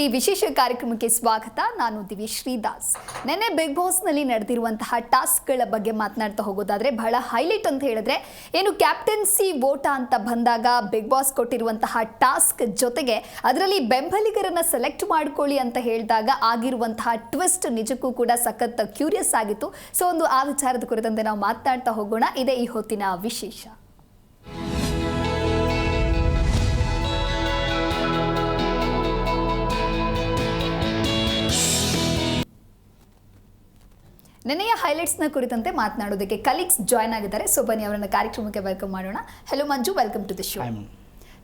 ಜೊತೆ ವಿಶೇಷ ಕಾರ್ಯಕ್ರಮಕ್ಕೆ ಸ್ವಾಗತ. ನಾನು ದಿವಿ ಶ್ರೀದಾಸ್. ನೆನ್ನೆ ಬಿಗ್ ಬಾಸ್ನಲ್ಲಿ ನಡೆದಿರುವಂತಹ ಟಾಸ್ಕ್ಗಳ ಬಗ್ಗೆ ಮಾತನಾಡ್ತಾ ಹೋಗೋದಾದ್ರೆ ಬಹಳ ಹೈಲೈಟ್ ಅಂತ ಹೇಳಿದ್ರೆ ಏನು ಕ್ಯಾಪ್ಟನ್ಸಿ ಓಟ ಅಂತ ಬಂದಾಗ ಬಿಗ್ ಬಾಸ್ ಕೊಟ್ಟಿರುವಂತಹ ಟಾಸ್ಕ್ ಜೊತೆಗೆ ಅದರಲ್ಲಿ ಬೆಂಬಲಿಗರನ್ನ ಸೆಲೆಕ್ಟ್ ಮಾಡ್ಕೊಳ್ಳಿ ಅಂತ ಹೇಳಿದಾಗ ಆಗಿರುವಂತಹ ಟ್ವಿಸ್ಟ್ ನಿಜಕ್ಕೂ ಕೂಡ ಸಖತ್ ಕ್ಯೂರಿಯಸ್ ಆಗಿತ್ತು. ಸೊ, ಒಂದು ಆ ವಿಚಾರದ ಕುರಿತಂತೆ ನಾವು ಮಾತನಾಡ್ತಾ ಹೋಗೋಣ. ಇದೇ ಈ ಹೊತ್ತಿನ ವಿಶೇಷ. ನೆನೆಯ ಹೈಲೈಟ್ಸ್ನ ಕುರಿತಂತೆ ಮಾತನಾಡೋದಕ್ಕೆ ಕಲೀಗ್ಸ್ ಜಾಯ್ನ್ ಆಗಿದ್ದಾರೆ. ಸೊ ಬನ್ನಿ ಅವರನ್ನ ಕಾರ್ಯಕ್ರಮಕ್ಕೆ ವೆಲ್ಕಮ್ ಮಾಡೋಣ. Hello Manju welcome to the show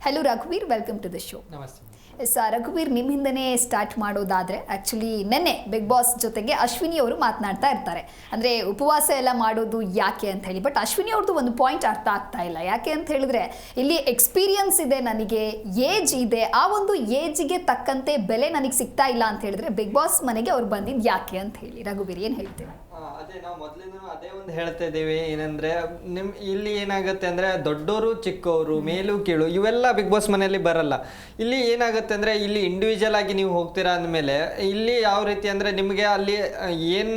hello ರಘುವೀರ್ welcome to the show ನಮಸ್ತೆ ಎಸ್ ರಘುವೀರ್ ನಿಮ್ಮಿಂದನೇ ಸ್ಟಾರ್ಟ್ ಮಾಡೋದಾದ್ರೆ ಆಕ್ಚುಲಿ ನೆನ್ನೆ ಬಿಗ್ ಬಾಸ್ ಜೊತೆಗೆ ಅಶ್ವಿನಿ ಅವರು ಮಾತನಾಡ್ತಾ ಇರ್ತಾರೆ. ಅಂದ್ರೆ ಉಪವಾಸ ಎಲ್ಲ ಮಾಡೋದು ಯಾಕೆ ಅಂತ ಹೇಳಿ. ಬಟ್ ಅಶ್ವಿನಿ ಅವ್ರದ್ದು ಒಂದು ಪಾಯಿಂಟ್ ಅರ್ಥ ಆಗ್ತಾ ಇಲ್ಲ. ಯಾಕೆ ಅಂತ ಹೇಳಿದ್ರೆ ಇಲ್ಲಿ ಎಕ್ಸ್ಪೀರಿಯನ್ಸ್ ಇದೆ ನನಗೆ ಏಜ್ ಇದೆ ಆ ಒಂದು ಏಜ್ಗೆ ತಕ್ಕಂತೆ ಬೆಲೆ ನನಗೆ ಸಿಗ್ತಾ ಇಲ್ಲ ಅಂತ ಹೇಳಿದ್ರೆ ಬಿಗ್ ಬಾಸ್ ಮನೆಗೆ ಅವ್ರು ಬಂದಿದ್ದು ಯಾಕೆ ಅಂತ ಹೇಳಿ. ರಘುವೀರ್ ಏನು ಹೇಳ್ತೇವೆ ಅದೇ ನಾವು ಮೊದಲಿಂದ ಅದೇ ಒಂದು ಹೇಳ್ತಾ ಇದ್ದೀವಿ ಏನಂದ್ರೆ ನಿಮ್ ಇಲ್ಲಿ ಏನಾಗುತ್ತೆ ಅಂದ್ರೆ ದೊಡ್ಡೋರು ಚಿಕ್ಕವರು ಮೇಲು ಕೀಳು ಇವೆಲ್ಲ ಬಿಗ್ ಬಾಸ್ ಮನೆಯಲ್ಲಿ ಬರಲ್ಲ. ಇಲ್ಲಿ ಏನಾಗುತ್ತೆ ಅಂದ್ರೆ ಇಲ್ಲಿ ಇಂಡಿವಿಜುವಲ್ ಆಗಿ ನೀವು ಹೋಗ್ತೀರಾ ಅಂದಮೇಲೆ ಇಲ್ಲಿ ಯಾವ ರೀತಿ ಅಂದ್ರೆ ನಿಮಗೆ ಅಲ್ಲಿ ಏನ್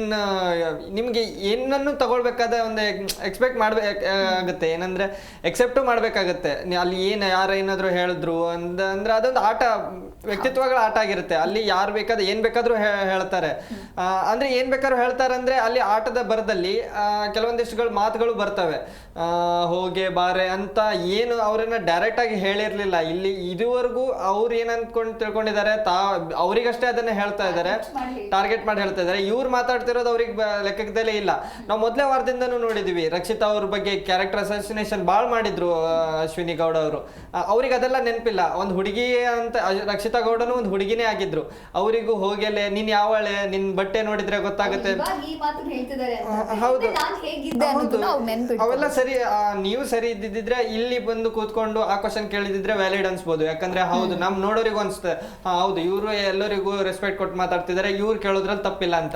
ನಿಮ್ಗೆ ಏನನ್ನು ತಗೊಳ್ಬೇಕಾದ ಒಂದು ಎಕ್ಸ್ಪೆಕ್ಟ್ ಮಾಡ್ಬೇಕು ಆಗುತ್ತೆ. ಏನಂದ್ರೆ ಎಕ್ಸೆಪ್ಟು ಮಾಡ್ಬೇಕಾಗತ್ತೆ. ಅಲ್ಲಿ ಏನು ಯಾರು ಏನಾದ್ರು ಹೇಳಿದ್ರು ಅಂದ ಅಂದ್ರೆ ಅದೊಂದು ಆಟ ವ್ಯಕ್ತಿತ್ವಗಳ ಆಟ ಆಗಿರುತ್ತೆ. ಅಲ್ಲಿ ಯಾರು ಬೇಕಾದ್ರೆ ಏನ್ ಬೇಕಾದ್ರೂ ಹೇಳ್ತಾರೆ. ಅಂದ್ರೆ ಏನ್ ಬೇಕಾದ್ರೂ ಹೇಳ್ತಾರೆ ಅಂದ್ರೆ ಅಲ್ಲಿ ಆಟದ ಬರದಲ್ಲಿ ಕೆಲವೊಂದಿಷ್ಟುಗಳು ಮಾತುಗಳು ಬರ್ತವೆ. ಹೋಗೆ ಬಾರೆ ಅಂತ ಏನು ಅವರನ್ನ ಡೈರೆಕ್ಟ್ ಆಗಿ ಹೇಳಿರ್ಲಿಲ್ಲ. ಇಲ್ಲಿ ಇದುವರೆಗೂ ಅವ್ರು ಏನ್ ಅನ್ಕೊಂಡು ತಿಳ್ಕೊಂಡಿದ್ದಾರೆ ತಾ ಅವರಿಗಷ್ಟೇ ಅದನ್ನ ಹೇಳ್ತಾ ಇದ್ದಾರೆ ಟಾರ್ಗೆಟ್ ಮಾಡಿ. ಹೇಳ್ತಾ ಇದ್ದಾರೆ ಇವ್ರು ಮಾತಾಡ್ತಿರೋದು ಅವ್ರಿಗೆ ಲೆಕ್ಕದಲ್ಲೇ ಇಲ್ಲ. ನಾವು ಮೊದಲೇ ವಾರದಿಂದನೂ ನೋಡಿದೀವಿ ರಕ್ಷಿತಾ ಅವ್ರ ಬಗ್ಗೆ ಕ್ಯಾರೆಕ್ಟರ್ ಅಸೋಸಿನೇಷನ್ ಭಾಳ ಮಾಡಿದ್ರು ಅಶ್ವಿನಿ ಗೌಡ ಅವರು. ಅವ್ರಿಗೆ ಅದೆಲ್ಲ ನೆನಪಿಲ್ಲ. ಒಂದು ಹುಡುಗಿ ಅಂತ ಅ- ರಕ್ಷಿತಾ ಗೌಡನು ಒಂದು ಹುಡುಗಿನೇ ಆಗಿದ್ರು. ಅವರಿಗೂ ಹೋಗೆಲೆ ನೀನ್ ಯಾವಳೆ ನಿನ್ ಬಟ್ಟೆ ನೋಡಿದ್ರೆ ಗೊತ್ತಾಗುತ್ತೆ. ಹೌದು. ಅವೆಲ್ಲ ಸರಿ ನೀವು ಸರಿ ಇದ್ದಿದ್ರೆ ಇಲ್ಲಿ ಬಂದು ಕೂತ್ಕೊಂಡು ಆ ಕ್ವಶನ್ ಕೇಳಿದಿದ್ರೆ ವ್ಯಾಲಿಡ್ ಅನ್ಸ್ಬೋದು. ಯಾಕಂದ್ರೆ ಹೌದು ನಮ್ ನೋಡೋರಿಗೂ ಅನ್ಸುತ್ತೆ. ಹೌದು ಇವರು ಎಲ್ಲರಿಗೂ ರೆಸ್ಪೆಕ್ಟ್ ಕೊಟ್ಟು ಮಾತಾಡ್ತಿದ್ದಾರೆ. ಇವ್ರು ಕೇಳೋದ್ರಲ್ಲಿ ತಪ್ಪಿಲ್ಲ ಅಂತ.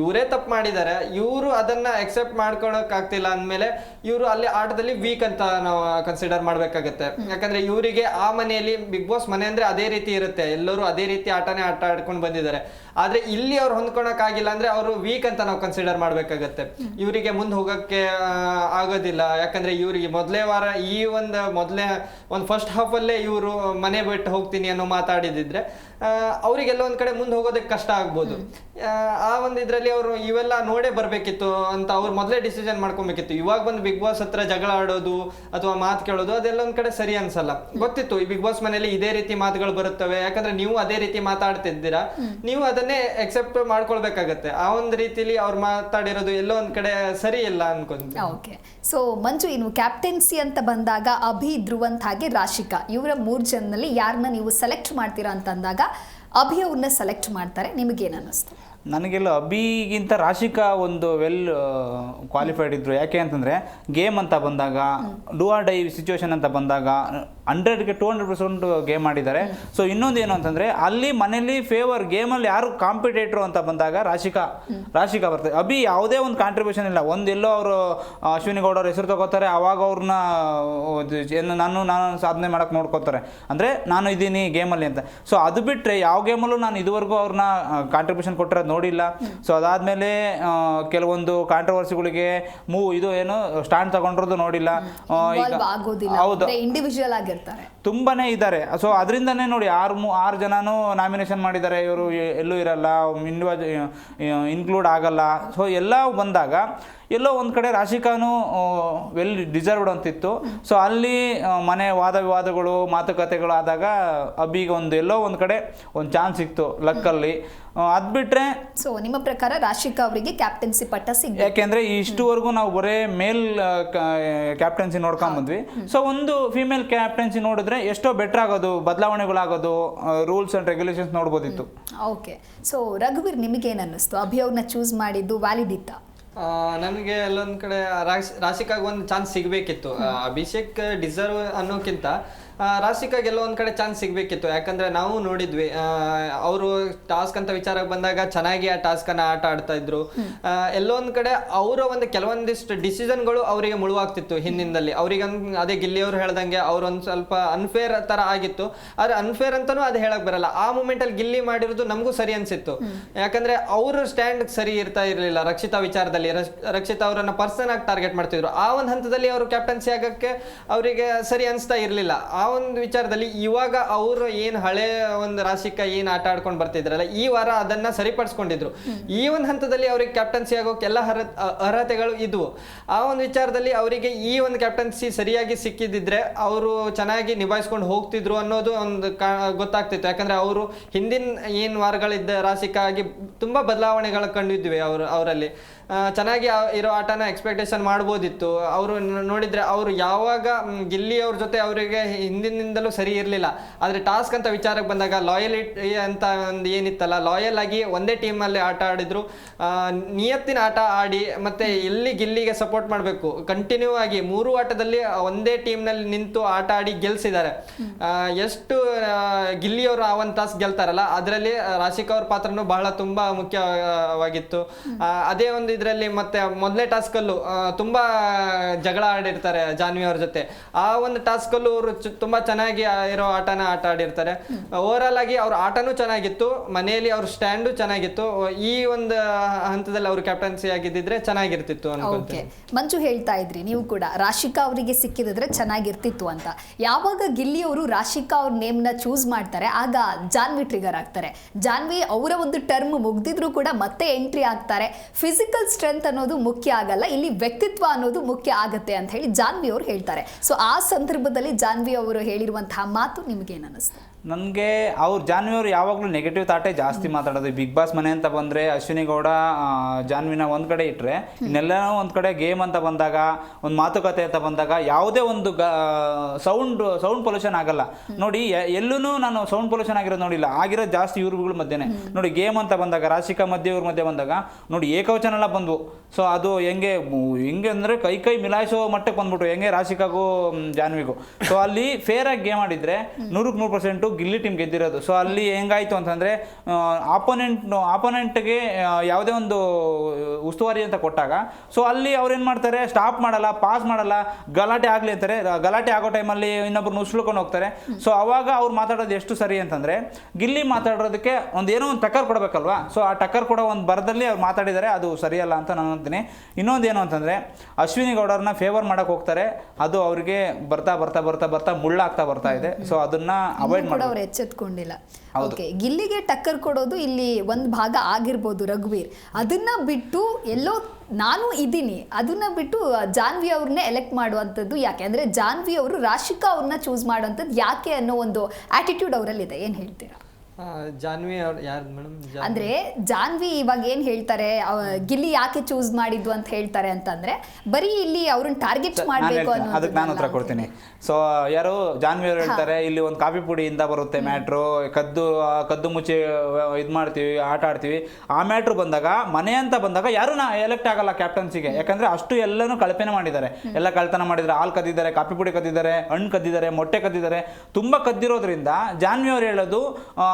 ಇವರೇ ತಪ್ಪು ಮಾಡಿದ್ದಾರೆ. ಇವರು ಅದನ್ನ ಎಕ್ಸೆಪ್ಟ್ ಮಾಡ್ಕೊಳಕ್ ಆಗ್ತಿಲ್ಲ ಅಂದ್ಮೇಲೆ ಇವರು ಅಲ್ಲಿ ಆಟದಲ್ಲಿ ವೀಕ್ ಅಂತ ನಾವು ಕನ್ಸಿಡರ್ ಮಾಡ್ಬೇಕಾಗತ್ತೆ. ಯಾಕಂದ್ರೆ ಇವರಿಗೆ ಆ ಮನೆಯಲ್ಲಿ ಬಿಗ್ ಬಾಸ್ ಮನೆ ಅಂದ್ರೆ ಅದೇ ರೀತಿ ಇರುತ್ತೆ. ಎಲ್ಲರೂ ಅದೇ ರೀತಿ ಆಟನೇ ಆಟ ಆಡ್ಕೊಂಡು ಬಂದಿದ್ದಾರೆ. ಆದ್ರೆ ಇಲ್ಲಿ ಅವ್ರು ಹೊಂದ್ಕೊಳಕ್ ಆಗಿಲ್ಲ ಅಂದ್ರೆ ಅವರು ವೀಕ್ ಅಂತ ನಾವು ಕನ್ಸಿಡರ್ ಮಾಡ್ಬೇಕಾಗತ್ತೆ. ಇವರಿಗೆ ಮುಂದೆ ಹೋಗಕ್ಕೆ ಆಗೋದಿಲ್ಲ. ಯಾಕಂದ್ರೆ ಇವರಿಗೆ ಮೊದಲೇ ವಾರ ಈ ಒಂದು ಮೊದಲೇ ಒಂದು ಫಸ್ಟ್ ಹಾಫ್ ಅಲ್ಲೇ ಇವರು ಮನೆ ಬಿಟ್ಟು ಹೋಗ್ತೀನಿ ಅನ್ನೋ ಮಾತಾಡಿದಿದ್ರೆ ಅವರಿಗೆಲ್ಲ ಒಂದ್ ಕಡೆ ಮುಂದೆ ಹೋಗೋದಕ್ಕೆ ಕಷ್ಟ ಆಗ್ಬೋದು. ಆ, ಒಂದು ಇದ್ರಲ್ಲಿ ಅವರು ಇವೆಲ್ಲ ನೋಡೇ ಬರ್ಬೇಕಿತ್ತು ಅಂತ ಅವ್ರು ಮೊದಲೇ ಡಿಸಿಷನ್ ಮಾಡ್ಕೊಬೇಕಿತ್ತು. ಇವಾಗ ಬಂದು ಬಿಗ್ ಬಾಸ್ ಹತ್ರ ಜಗಳ ಆಡೋದು ಅಥವಾ ಮಾತು ಕೇಳೋದು ಅದೆಲ್ಲ ಒಂದ್ ಕಡೆ ಸರಿ ಅನ್ಸಲ್ಲ. ಗೊತ್ತಿತ್ತು ಈ ಬಿಗ್ ಬಾಸ್ ಮನೇಲಿ ಇದೇ ರೀತಿ ಮಾತುಗಳು ಬರುತ್ತವೆ. ಯಾಕಂದ್ರೆ ನೀವು ಅದೇ ರೀತಿ ಮಾತಾಡ್ತಿದ್ದೀರಾ. ನೀವು ಅದನ್ನೇ ಎಕ್ಸೆಪ್ಟ್ ಮಾಡ್ಕೊಳ್ಬೇಕಾಗತ್ತೆ. ಆ ಒಂದು ರೀತಿಲಿ ಅವ್ರು ಮಾತಾಡಿರೋದು ಎಲ್ಲೋ ಒಂದ್ ಕಡೆ ಸರಿ ಇಲ್ಲ ಓಕೆ. ಸೊ ಮಂಜು, ಇನ್ನು ಕ್ಯಾಪ್ಟೆನ್ಸಿ ಅಂತ ಬಂದಾಗ ಅಭಿ ಧ್ರುವಂತ ಹಾಗೆ ರಾಶಿಕಾ. ಇವರ ಮೂರು ಜನದಲ್ಲಿ ಯಾರನ್ನ ನೀವು ಸೆಲೆಕ್ಟ್ ಮಾಡ್ತೀರಾ ಅಂತ ಅಂದಾಗ ಅಭಿ ಅವ್ರನ್ನ ಸೆಲೆಕ್ಟ್ ಮಾಡ್ತಾರೆ. ನಿಮಗೇನು ಅನ್ನಿಸ್ತು? ನನಗೆಲ್ಲ ಅಭಿಗಿಂತ ರಾಶಿಕಾ ಒಂದು ವೆಲ್ ಕ್ವಾಲಿಫೈಡ್ ಇದ್ರು. ಯಾಕೆ ಅಂತಂದರೆ ಗೇಮ್ ಅಂತ ಬಂದಾಗ ಡೂ ಆರ್ ಡೈ ಸಿಚುವೇಶನ್ ಅಂತ ಬಂದಾಗ ಹಂಡ್ರೆಡ್ಗೆ ಟೂ ಹಂಡ್ರೆಡ್ ಪರ್ಸೆಂಟ್ ಗೇಮ್ ಮಾಡಿದ್ದಾರೆ. ಸೊ ಇನ್ನೊಂದು ಏನು ಅಂತಂದರೆ ಅಲ್ಲಿ ಮನೇಲಿ ಫೇವರ್ ಗೇಮಲ್ಲಿ ಯಾರು ಕಾಂಪಿಟೇಟ್ರು ಅಂತ ಬಂದಾಗ ರಾಶಿಕಾ ರಾಶಿಕಾ ಬರ್ತದೆ. ಅಭಿ ಯಾವುದೇ ಒಂದು ಕಾಂಟ್ರಿಬ್ಯೂಷನ್ ಇಲ್ಲ. ಒಂದು ಎಲ್ಲೋ ಅವರು ಅಶ್ವಿನಿ ಗೌಡ ಅವ್ರ ಹೆಸರು ತಗೋತಾರೆ ಅವಾಗ ಅವ್ರನ್ನ ಏನು ನಾನು ನಾನು ಸಾಧನೆ ಮಾಡೋಕೆ ನೋಡ್ಕೋತಾರೆ. ಅಂದರೆ ನಾನು ಇದ್ದೀನಿ ಗೇಮಲ್ಲಿ ಅಂತ. ಸೊ ಅದು ಬಿಟ್ಟರೆ ಯಾವ ಗೇಮಲ್ಲೂ ನಾನು ಇದುವರೆಗೂ ಅವ್ರನ್ನ ಕಾಂಟ್ರಿಬ್ಯೂಷನ್ ಕೊಟ್ಟಿರೋದು ನೋಡಿಲ್ಲ. ಸೊ ಅದಾದಮೇಲೆ ಕೆಲವೊಂದು ಕಾಂಟ್ರವರ್ಸಿಗಳಿಗೆ ಮೂ ಇದು ಏನು ಸ್ಟ್ಯಾಂಡ್ ತಗೊಂಡಿರೋದು ನೋಡಿಲ್ಲ. ಈಗ ಆಗೋದಿಲ್ಲ. ಹೌದು. ಇಂಡಿವಿಜುವಲ್ ಆಗಿರ್ತಾರೆ. ತುಂಬಾನೇ ಇದ್ದಾರೆ. ಸೊ ಅದರಿಂದನೇ ನೋಡಿ ಆರು ಮೂ ಆರು ಜನನೂ ನಾಮಿನೇಷನ್ ಮಾಡಿದ್ದಾರೆ. ಇವರು ಎಲ್ಲೂ ಇರಲ್ಲ ಇಂಡಿವಿಜ್ ಇನ್ಕ್ಲೂಡ್ ಆಗಲ್ಲ. ಸೊ ಎಲ್ಲ ಬಂದಾಗ ಎಲ್ಲೋ ಒಂದು ಕಡೆ ರಾಶಿಕಾನು ವೆಲ್ ಡಿಸರ್ವ್ಡ್ ಅಂತಿತ್ತು. ಸೊ ಅಲ್ಲಿ ಮನೆ ವಾದ ವಿವಾದಗಳು ಮಾತುಕತೆಗಳು ಆದಾಗ ಅಬಿಗೆ ಒಂದು ಎಲ್ಲೋ ಒಂದು ಕಡೆ ಒಂದು ಚಾನ್ಸ್ ಸಿಕ್ತು ಲಕ್ಕಲ್ಲಿ ಅದು ಬಿಟ್ಟರೆ ಸೊ ನಿಮ್ಮ ಪ್ರಕಾರ ರಾಶಿಕಾ ಅವರಿಗೆ ಕ್ಯಾಪ್ಟನ್ಸಿ ಪಟ್ಟ ಸಿಗ್ ಯಾಕೆಂದ್ರೆ ಇಷ್ಟುವರೆಗೂ ನಾವು ಬರೇ ಮೇಲ್ ಕ್ಯಾಪ್ಟನ್ಸಿ ನೋಡ್ಕೊಂಡ್ ಬಂದ್ವಿ. ಸೊ ಒಂದು ಫಿಮೇಲ್ ಕ್ಯಾಪ್ಟನ್ಸಿ ನೋಡಿದ್ರೆ ಎಷ್ಟೋ ಬೆಟರ್ ಆಗೋದು ಬದಲಾವಣೆಗಳಾಗೋದು ರೂಲ್ಸ್ ಅಂಡ್ ರೆಗ್ಯುಲೇಷನ್ಸ್ ನೋಡ್ಬೋದಿತ್ತು. ಓಕೆ ಸೊ ರಘುವೀರ್ ನಿಮಗೇನು ಅನ್ನಿಸ್ತು ಅಭಿ ಅವ್ರನ್ನ ಚೂಸ್ ಮಾಡಿದ್ದು ವ್ಯಾಲಿಡ್ ಇತ್ತಾ? ನನಗೆ ಅಲ್ಲೊಂದ್ ಕಡೆ ರಾಶಿಕಾಗ ರಾಶಿಕಾಗ್ ಒಂದು ಚಾನ್ಸ್ ಸಿಗಬೇಕಿತ್ತು. ಅಭಿಷೇಕ್ ಡಿಸರ್ವ್ ಅನ್ನೋಕ್ಕಿಂತ ಆ, ಗೆಲ್ಲೋ ಎಲ್ಲೋ ಒಂದ್ ಕಡೆ ಚಾನ್ಸ್ ಸಿಗ್ಬೇಕಿತ್ತು. ಯಾಕಂದ್ರೆ ನಾವು ನೋಡಿದ್ವಿ ಅವರು ಟಾಸ್ಕ್ ಅಂತ ವಿಚಾರಕ್ಕೆ ಬಂದಾಗ ಚೆನ್ನಾಗಿ ಆ ಟಾಸ್ಕ್ ಅನ್ನ ಆಟ ಆಡ್ತಾ ಇದ್ರು. ಎಲ್ಲೋ ಒಂದ್ ಕಡೆ ಅವರ ಒಂದು ಕೆಲವೊಂದಿಷ್ಟು ಡಿಸಿಷನ್ಗಳು ಅವರಿಗೆ ಮುಳುವಾಗ್ತಿತ್ತು ಹಿಂದಿನಲ್ಲಿ ಅವ್ರಿಗೆ ಅದೇ ಗಿಲ್ಲಿಯವರು ಹೇಳ್ದಂಗೆ ಅವ್ರ ಒಂದ್ ಸ್ವಲ್ಪ ಅನ್ಫೇರ್ ತರ ಆಗಿತ್ತು. ಆದ್ರೆ ಅನ್ಫೇರ್ ಅಂತಾನೂ ಅದು ಹೇಳಕ್ ಬರಲ್ಲ. ಆ ಮೂಮೆಂಟ್ ಅಲ್ಲಿ ಗಿಲ್ಲಿ ಮಾಡಿರೋದು ನಮಗೂ ಸರಿ ಅನ್ಸಿತ್ತು. ಯಾಕಂದ್ರೆ ಅವ್ರ ಸ್ಟ್ಯಾಂಡ್ ಸರಿ ಇರ್ತಾ ಇರಲಿಲ್ಲ. ರಕ್ಷಿತಾ ವಿಚಾರದಲ್ಲಿ ರಕ್ಷ- ರಕ್ಷಿತಾ ಅವರನ್ನ ಪರ್ಸನ್ ಆಗಿ ಟಾರ್ಗೆಟ್ ಮಾಡ್ತಿದ್ರು. ಆ ಒಂದು ಹಂತದಲ್ಲಿ ಅವರು ಕ್ಯಾಪ್ಟನ್ಸಿ ಆಗಕ್ಕೆ ಅವರಿಗೆ ಸರಿ ಅನ್ಸ್ತಾ ಇರ್ಲಿಲ್ಲ. ಆ ಒಂದು ವಿಚಾರದಲ್ಲಿ ಇವಾಗ ಅವರು ಏನ್ ಹಳೆ ಒಂದು ರಾಶಿಕ ಏನ್ ಆಟ ಆಡ್ಕೊಂಡು ಬರ್ತಿದ್ರಲ್ಲ ಈ ವಾರ ಅದನ್ನ ಸರಿಪಡಿಸ್ಕೊಂಡಿದ್ರು. ಈ ಒಂದು ಹಂತದಲ್ಲಿ ಅವ್ರಿಗೆ ಕ್ಯಾಪ್ಟನ್ಸಿ ಆಗೋಕೆ ಎಲ್ಲ ಅರ್ಹ ಅರ್ಹತೆಗಳು ಇದ್ವು. ಆ ಒಂದು ವಿಚಾರದಲ್ಲಿ ಅವರಿಗೆ ಈ ಒಂದು ಕ್ಯಾಪ್ಟನ್ಸಿ ಸರಿಯಾಗಿ ಸಿಕ್ಕಿದಿದ್ರೆ ಅವರು ಚೆನ್ನಾಗಿ ನಿಭಾಯಿಸ್ಕೊಂಡು ಹೋಗ್ತಿದ್ರು ಅನ್ನೋದು ಒಂದು ಗೊತ್ತಾಗ್ತಿತ್ತು. ಯಾಕಂದ್ರೆ ಅವರು ಹಿಂದಿನ ಏನ್ ವಾರಗಳಿದ್ದ ರಾಶಿಕ ಆಗಿ ತುಂಬಾ ಬದಲಾವಣೆಗಳು ಕಂಡಿದ್ವಿ ಅವರು ಅವರಲ್ಲಿ. ಚೆನ್ನಾಗಿ ಇರೋ ಆಟನ ಎಕ್ಸ್ಪೆಕ್ಟೇಷನ್ ಮಾಡ್ಬೋದಿತ್ತು. ಅವರು ನೋಡಿದ್ರೆ ಅವರು ಯಾವಾಗ ಗಿಲ್ಲಿ ಅವ್ರ ಜೊತೆ ಅವರಿಗೆ ಹಿಂದಿನಿಂದಲೂ ಸರಿ ಇರಲಿಲ್ಲ. ಆದರೆ ಟಾಸ್ಕ್ ಅಂತ ವಿಚಾರಕ್ಕೆ ಬಂದಾಗ ಲಾಯಲಿಟಿ ಅಂತ ಒಂದು ಏನಿತ್ತಲ್ಲ ಲಾಯಲ್ ಆಗಿ ಒಂದೇ ಟೀಮಲ್ಲಿ ಆಟ ಆಡಿದ್ರು. ನಿಯತ್ತಿನ ಆಟ ಆಡಿ ಮತ್ತೆ ಎಲ್ಲಿ ಗಿಲ್ಲಿಗೆ ಸಪೋರ್ಟ್ ಮಾಡಬೇಕು? ಕಂಟಿನ್ಯೂ ಆಗಿ ಮೂರು ಆಟದಲ್ಲಿ ಒಂದೇ ಟೀಮ್ನಲ್ಲಿ ನಿಂತು ಆಟ ಆಡಿ ಗೆಲ್ಸಿದ್ದಾರೆ. ಎಷ್ಟು ಗಿಲ್ಲಿಯವರು ಆ ಒಂದು ತಾಸ್ ಗೆಲ್ತಾರಲ್ಲ, ಅದರಲ್ಲಿ ರಾಶಿಕಾ ಅವ್ರ ಪಾತ್ರನೂ ಬಹಳ ತುಂಬಾ ಮುಖ್ಯವಾಗಿತ್ತು. ಅದೇ ಒಂದು ಇದರಲ್ಲಿ ಮತ್ತೆ ಮೊದಲೇ ಟಾಸ್ಕಲ್ಲೂ ತುಂಬಾ ಜಗಳ ಆಡಿರ್ತಾರೆ ಜಾನ್ವಿ ಅವ್ರ ಜೊತೆ. ಆ ಒಂದು ಟಾಸ್ಕಲ್ಲೂ ಅವರು ತುಂಬಾ ಚೆನ್ನಾಗಿ ಇರೋ ಆಟನ ಆಟ ಆಡಿರ್ತಾರೆ. ಓವರ್ ಆಲ್ ಆಗಿ ಅವ್ರ ಆಟನೂ ಚೆನ್ನಾಗಿತ್ತು ಮನೆಯಲ್ಲಿ ಅವ್ರ ಸ್ಟ್ಯಾಂಡು ಚೆನ್ನಾಗಿತ್ತು. ಈ ಒಂದು ಹಂತದಲ್ಲಿ ಅವ್ರು ಕ್ಯಾಪ್ಟನ್ಸಿ ಆಗಿದ್ದಿದ್ರೆ ಚೆನ್ನಾಗಿರ್ತಿತ್ತು ಅನ್ಕೊಂತೀನಿ ಮಂಜು ಹೇಳ್ತಾ ಇದ್ರಿ ನೀವು ಕೂಡ ರಾಶಿಕಾ ಅವರಿಗೆ ಸಿಕ್ಕಿದ್ರೆ ಚೆನ್ನಾಗಿರ್ತಿತ್ತು ಅಂತ. ಯಾವಾಗ ಗಿಲ್ಲಿ ಅವರು ರಾಶಿಕಾ ಅವ್ರ ನೇಮ್ನ ಚೂಸ್ ಮಾಡ್ತಾರೆ ಆಗ ಜಾನ್ವಿ ಟ್ರಿಗರ್ ಆಗ್ತಾರೆ. ಜಾನ್ವಿ ಅವರ ಒಂದು ಟರ್ಮ್ ಮುಗ್ದಿದ್ರು ಕೂಡ ಮತ್ತೆ ಎಂಟ್ರಿ ಆಗ್ತಾರೆ. ಫಿಸಿಕಲ್ ಸ್ಟ್ರೆಂತ್ ಅನ್ನೋದು ಮುಖ್ಯ ಆಗಲ್ಲ ಇಲ್ಲಿ ವ್ಯಕ್ತಿತ್ವ ಅನ್ನೋದು ಮುಖ್ಯ ಆಗತ್ತೆ ಅಂತ ಹೇಳಿ ಜಾನ್ವಿ ಅವರು ಹೇಳ್ತಾರೆ. ಸೊ ಆ ಸಂದರ್ಭದಲ್ಲಿ ಜಾನ್ವಿ ಅವರು ಹೇಳಿರುವಂತಹ ಮಾತು ನಿಮಗೇನು ಅನಿಸ್ತು ನನಗೆ ಅವ್ರು ಜಾನ್ವಿ ಅವರು ಯಾವಾಗಲೂ ನೆಗೆಟಿವ್ ತಾಟೇ ಜಾಸ್ತಿ ಮಾತಾಡೋದು. ಬಿಗ್ ಬಾಸ್ ಮನೆ ಅಂತ ಬಂದರೆ ಅಶ್ವಿನಿ ಗೌಡ ಜಾನ್ವಿನ ಒಂದು ಕಡೆ ಇಟ್ಟರೆ ಇನ್ನೆಲ್ಲನೂ ಒಂದು ಕಡೆ ಗೇಮ್ ಅಂತ ಬಂದಾಗ ಒಂದು ಮಾತುಕತೆ ಅಂತ ಬಂದಾಗ ಯಾವುದೇ ಒಂದು ಗ ಸೌಂಡ್ ಸೌಂಡ್ ಪೊಲ್ಯೂಷನ್ ಆಗಲ್ಲ. ನೋಡಿ ಎಲ್ಲೂ ನಾನು ಸೌಂಡ್ ಪೊಲ್ಯೂಷನ್ ಆಗಿರೋದು ನೋಡಿಲ್ಲ. ಆಗಿರೋದು ಜಾಸ್ತಿ ಇವ್ರುಗಳ ಮಧ್ಯೆ ನೋಡಿ ಗೇಮ್ ಅಂತ ಬಂದಾಗ ರಾಶಿಕಾ ಮಧ್ಯೆ ಇವ್ರ ಮಧ್ಯೆ ಬಂದಾಗ ನೋಡಿ ಏಕವಚನ ಎಲ್ಲ ಬಂದ್ವು. ಸೊ ಅದು ಹೆಂಗೆ ಹೆಂಗೆ ಅಂದರೆ ಕೈ ಕೈ ಮಿಲಾಯಿಸೋ ಮಟ್ಟಕ್ಕೆ ಬಂದ್ಬಿಟ್ಟು ಹೆಂಗೆ ರಾಶಿಕಾಗೂ ಜಾನ್ವಿಗೂ. ಸೊ ಅಲ್ಲಿ ಫೇರಾಗಿ ಗೇಮ್ ಆಡಿದರೆ ನೂರಕ್ಕೆ ನೂರು ಪರ್ಸೆಂಟು ಗಿಲ್ಲಿ ಟೀಮ್ ಗೆದ್ದಿರೋದು. ಸೊ ಅಲ್ಲಿ ಹೆಂಗಾಯ್ತು ಅಂತಂದರೆ ಆಪೋನೆಂಟ್ ಆಪೋನೆಂಟ್ಗೆ ಯಾವುದೇ ಒಂದು ಉಸ್ತುವಾರಿ ಅಂತ ಕೊಟ್ಟಾಗ ಸೊ ಅಲ್ಲಿ ಅವ್ರು ಏನು ಮಾಡ್ತಾರೆ ಸ್ಟಾಪ್ ಮಾಡಲ್ಲ ಪಾಸ್ ಮಾಡಲ್ಲ, ಗಲಾಟೆ ಆಗಲಿ ಅಂತಾರೆ. ಗಲಾಟೆ ಆಗೋ ಟೈಮಲ್ಲಿ ಇನ್ನೊಬ್ರು ನುಸ್ಲುಕೊಂಡು ಹೋಗ್ತಾರೆ. ಸೊ ಅವಾಗ ಅವ್ರು ಮಾತಾಡೋದು ಎಷ್ಟು ಸರಿ ಅಂತಂದರೆ, ಗಿಲ್ಲಿ ಮಾತಾಡೋದಕ್ಕೆ ಒಂದು ಏನೋ ಒಂದು ಟಕ್ಕರ್ ಕೊಡಬೇಕಲ್ವಾ? ಸೊ ಆ ಟಕ್ಕರ್ ಕೊಡೋ ಒಂದು ಬರದಲ್ಲಿ ಅವ್ರು ಮಾತಾಡಿದರೆ ಅದು ಸರಿಯಲ್ಲ ಅಂತ ನಾನು ಅಂತೀನಿ. ಇನ್ನೊಂದು ಏನು ಅಂತಂದ್ರೆ ಅಶ್ವಿನಿ ಗೌಡರನ್ನ ಫೇವರ್ ಮಾಡೋಕೆ ಹೋಗ್ತಾರೆ. ಅದು ಅವರಿಗೆ ಬರ್ತಾ ಬರ್ತಾ ಬರ್ತಾ ಬರ್ತಾ ಮುಳ್ಳಾಗ್ತಾ ಬರ್ತಾ ಇದೆ. ಸೊ ಅದನ್ನ ಅವಾಯ್ಡ್ ಮಾಡಿ ಅವ್ರು ಎಚ್ಚೆತ್ಕೊಂಡಿಲ್ಲ. ಓಕೆ ಗಿಲ್ಲಿಗೆ ಟಕ್ಕರ್ ಕೊಡೋದು ಇಲ್ಲಿ ಒಂದು ಭಾಗ ಆಗಿರ್ಬೋದು ರಘುವೀರ್. ಅದನ್ನ ಬಿಟ್ಟು ಎಲ್ಲೋ ನಾನು ಇದ್ದೀನಿ ಅದನ್ನ ಬಿಟ್ಟು ಜಾನ್ವಿ ಅವ್ರನ್ನೇ ಎಲೆಕ್ಟ್ ಮಾಡುವಂಥದ್ದು ಯಾಕೆ? ಅಂದರೆ ಜಾನ್ವಿ ಅವರು ರಾಶಿಕಾ ಅವ್ರನ್ನ ಚೂಸ್ ಮಾಡುವಂಥದ್ದು ಯಾಕೆ ಅನ್ನೋ ಒಂದು ಆಟಿಟ್ಯೂಡ್ ಅವರಲ್ಲಿದೆ. ಏನು ಹೇಳ್ತೀರಾ? ಜಾನ್ವಿ ಅವ್ರು ಯಾರು ಮೇಡಮ್? ಅಂದ್ರೆ ಜಾನ್ವಿ ಇವಾಗ ಏನ್ ಹೇಳ್ತಾರೆ ಅವ- ಗಿಲ್ಲಿ ಯಾಕೆ ಚೂಸ್ ಮಾಡಿದ್ದು ಅಂತ ಹೇಳ್ತಾರೆ ಅಂತಂದ್ರೆ ಬರೀ ಇಲ್ಲಿ ಅವ್ರನ್ನ ಟಾರ್ಗೆಟ್ ಮಾಡಬೇಕು ಮಾಡ್ಬೇಕು ಹೇಳ್ತೀನಿ, ಅದಕ್ಕೆ ನಾನು ಉತ್ತರ ಕೊಡ್ತೀನಿ. ಸೊ ಯಾರು? ಜಾನ್ವಿ ಅವ್ರು ಹೇಳ್ತಾರೆ ಇಲ್ಲಿ ಒಂದು ಕಾಫಿ ಪುಡಿಯಿಂದ ಬರುತ್ತೆ ಮ್ಯಾಟ್ರು ಕದ್ದು ಆ, ಕದ್ದು ಮುಚ್ಚಿ ಇದು ಮಾಡ್ತೀವಿ ಆಟ ಆಡ್ತೀವಿ. ಆ ಮ್ಯಾಟ್ರು ಬಂದಾಗ ಮನೆ ಅಂತ ಬಂದಾಗ ಯಾರು ನಾ ಎಲೆಕ್ಟ್ ಆಗಲ್ಲ ಕ್ಯಾಪ್ಟನ್ಸಿಗೆ ಯಾಕಂದ್ರೆ ಅಷ್ಟು ಎಲ್ಲನೂ ಕಳಪೆನೆ ಮಾಡಿದ್ದಾರೆ. ಎಲ್ಲ ಕಳ್ತನ ಮಾಡಿದ್ದಾರೆ. ಹಾಲು ಕದ್ದಿದ್ದಾರೆ ಕಾಫಿ ಪುಡಿ ಕದ್ದಿದ್ದಾರೆ ಹಣ್ಣು ಕದ್ದಿದ್ದಾರೆ ಮೊಟ್ಟೆ ಕದ್ದಿದ್ದಾರೆ. ತುಂಬ ಕದ್ದಿರೋದ್ರಿಂದ ಜಾನ್ವಿ ಅವ್ರು ಹೇಳೋದು ಆ,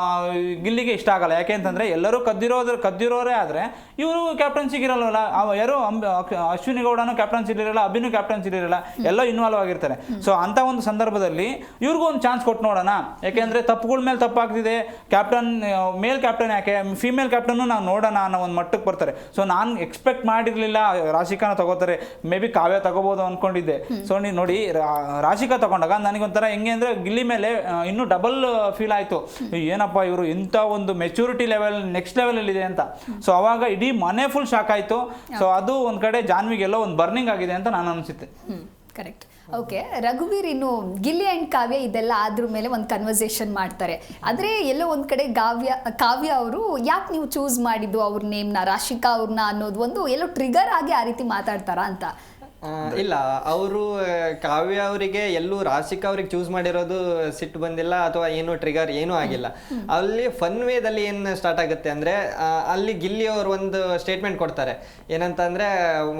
ಗಿಲ್ಲಿಗೆ ಇಷ್ಟ ಆಗಲ್ಲ. ಯಾಕೆ ಅಂತಂದ್ರೆ ಎಲ್ಲರೂ ಕದ್ದಿರೋದ್ರ ಕದ್ದಿರೋರೇ ಆದ್ರೆ ಇವರು ಕ್ಯಾಪ್ಟನ್ಸಿಗೆ ಇರಲ್ವಲ್ಲ. ಅವ ಯಾರು ಅಂಬ- ಅಶ್ವಿನಿ ಗೌಡನು ಕ್ಯಾಪ್ಟನ್ಸಿ ಇರಲಿಲ್ಲ ಅಭಿನು ಕ್ಯಾಪ್ಟನ್ಸಿ ಇರಲಿಲ್ಲ ಎಲ್ಲ ಇನ್ವಾಲ್ವ್ ಆಗಿರ್ತಾರೆ. ಸೊ ಅಂತ ಒಂದು ಸಂದರ್ಭದಲ್ಲಿ ಇವ್ರಿಗೂ ಒಂದು ಚಾನ್ಸ್ ಕೊಟ್ಟು ನೋಡೋಣ. ಯಾಕೆಂದ್ರೆ ತಪ್ಪುಗಳ ಮೇಲೆ ತಪ್ಪಾಗ್ತಿದೆ. ಕ್ಯಾಪ್ಟನ್ ಮೇಲ್ ಕ್ಯಾಪ್ಟನ್ ಯಾಕೆ? ಫಿಮೇಲ್ ಕ್ಯಾಪ್ಟನ್ ನಾವು ನೋಡೋಣ ಅನ್ನೋ ಒಂದು ಮಟ್ಟಕ್ಕೆ ಬರ್ತಾರೆ. ಸೊ ನಾನು ಎಕ್ಸ್ಪೆಕ್ಟ್ ಮಾಡಿರ್ಲಿಲ್ಲ. ರಾಶಿಕಾನ ತಗೋತಾರೆ. ಮೇ ಬಿ ಕಾವ್ಯ ತಗೋಬೋದು ಅನ್ಕೊಂಡಿದ್ದೆ. ಸೊ ನೀವು ನೋಡಿ ರಾಶಿಕಾ ತಗೊಂಡಾಗ ನನಗೊಂಥರ ಹೆಂಗೆ ಅಂದ್ರೆ ಗಿಲ್ಲಿ ಮೇಲೆ ಇನ್ನೂ ಡಬಲ್ ಫೀಲ್ ಆಯ್ತು. ಏನಪ್ಪ ಇವರು ಇಂಥ ಒಂದು ಮೆಚುರಿಟಿ ಲೆವೆಲ್ ನೆಕ್ಸ್ಟ್ ಲೆವೆಲಲ್ಲಿ ಇದೆ ಅಂತ. ಸೊ ಅವಾಗ ಇಡೀ ಮನೆ ಫುಲ್ ಶಾಕ್ ಆಯ್ತು. ಸೊ ಅದು ಒಂದು ಕಡೆ ಜಾನ್ವಿಗೆಲ್ಲ ಒಂದು ಬರ್ನಿಂಗ್ ಆಗಿದೆ ಅಂತ ನಾನು ಅನಿಸುತ್ತೆ. ಕರೆಕ್ಟ್ ಓಕೆ ರಘುವೀರ್ ಇನ್ನು ಗಿಲ್ಲಿ ಆ್ಯಂಡ್ ಕಾವ್ಯ ಇದೆಲ್ಲ ಆದ್ರ ಮೇಲೆ ಒಂದು ಕನ್ವರ್ಸೇಷನ್ ಮಾಡ್ತಾರೆ. ಆದರೆ ಎಲ್ಲೋ ಒಂದು ಕಡೆ ಕಾವ್ಯ ಕಾವ್ಯ ಅವರು ಯಾಕೆ ನೀವು ಚೂಸ್ ಮಾಡಿದ್ದು ಅವ್ರ ನೇಮ್ನ ರಾಶಿಕಾ ಅವ್ರನ್ನ ಅನ್ನೋದು ಒಂದು ಎಲ್ಲೋ ಟ್ರಿಗರ್ ಆಗಿ ಆ ರೀತಿ ಮಾತಾಡ್ತಾರಾ ಅಂತ. ಆ, ಇಲ್ಲ ಅವರು ಕಾವ್ಯ ಅವರಿಗೆ ಎಲ್ಲೂ ರಾಶಿಕಾ ಅವ್ರಿಗೆ ಚೂಸ್ ಮಾಡಿರೋದು ಸಿಟ್ಟು ಬಂದಿಲ್ಲ ಅಥವಾ ಏನು ಟ್ರಿಗರ್ ಏನೂ ಆಗಿಲ್ಲ. ಅಲ್ಲಿ ಫನ್ ವೇದಲ್ಲಿ ಏನು ಸ್ಟಾರ್ಟ್ ಆಗುತ್ತೆ ಅಂದ್ರೆ ಆ, ಅಲ್ಲಿ ಗಿಲ್ಲಿ ಅವರು ಒಂದು ಸ್ಟೇಟ್ಮೆಂಟ್ ಕೊಡ್ತಾರೆ. ಏನಂತ ಅಂದ್ರೆ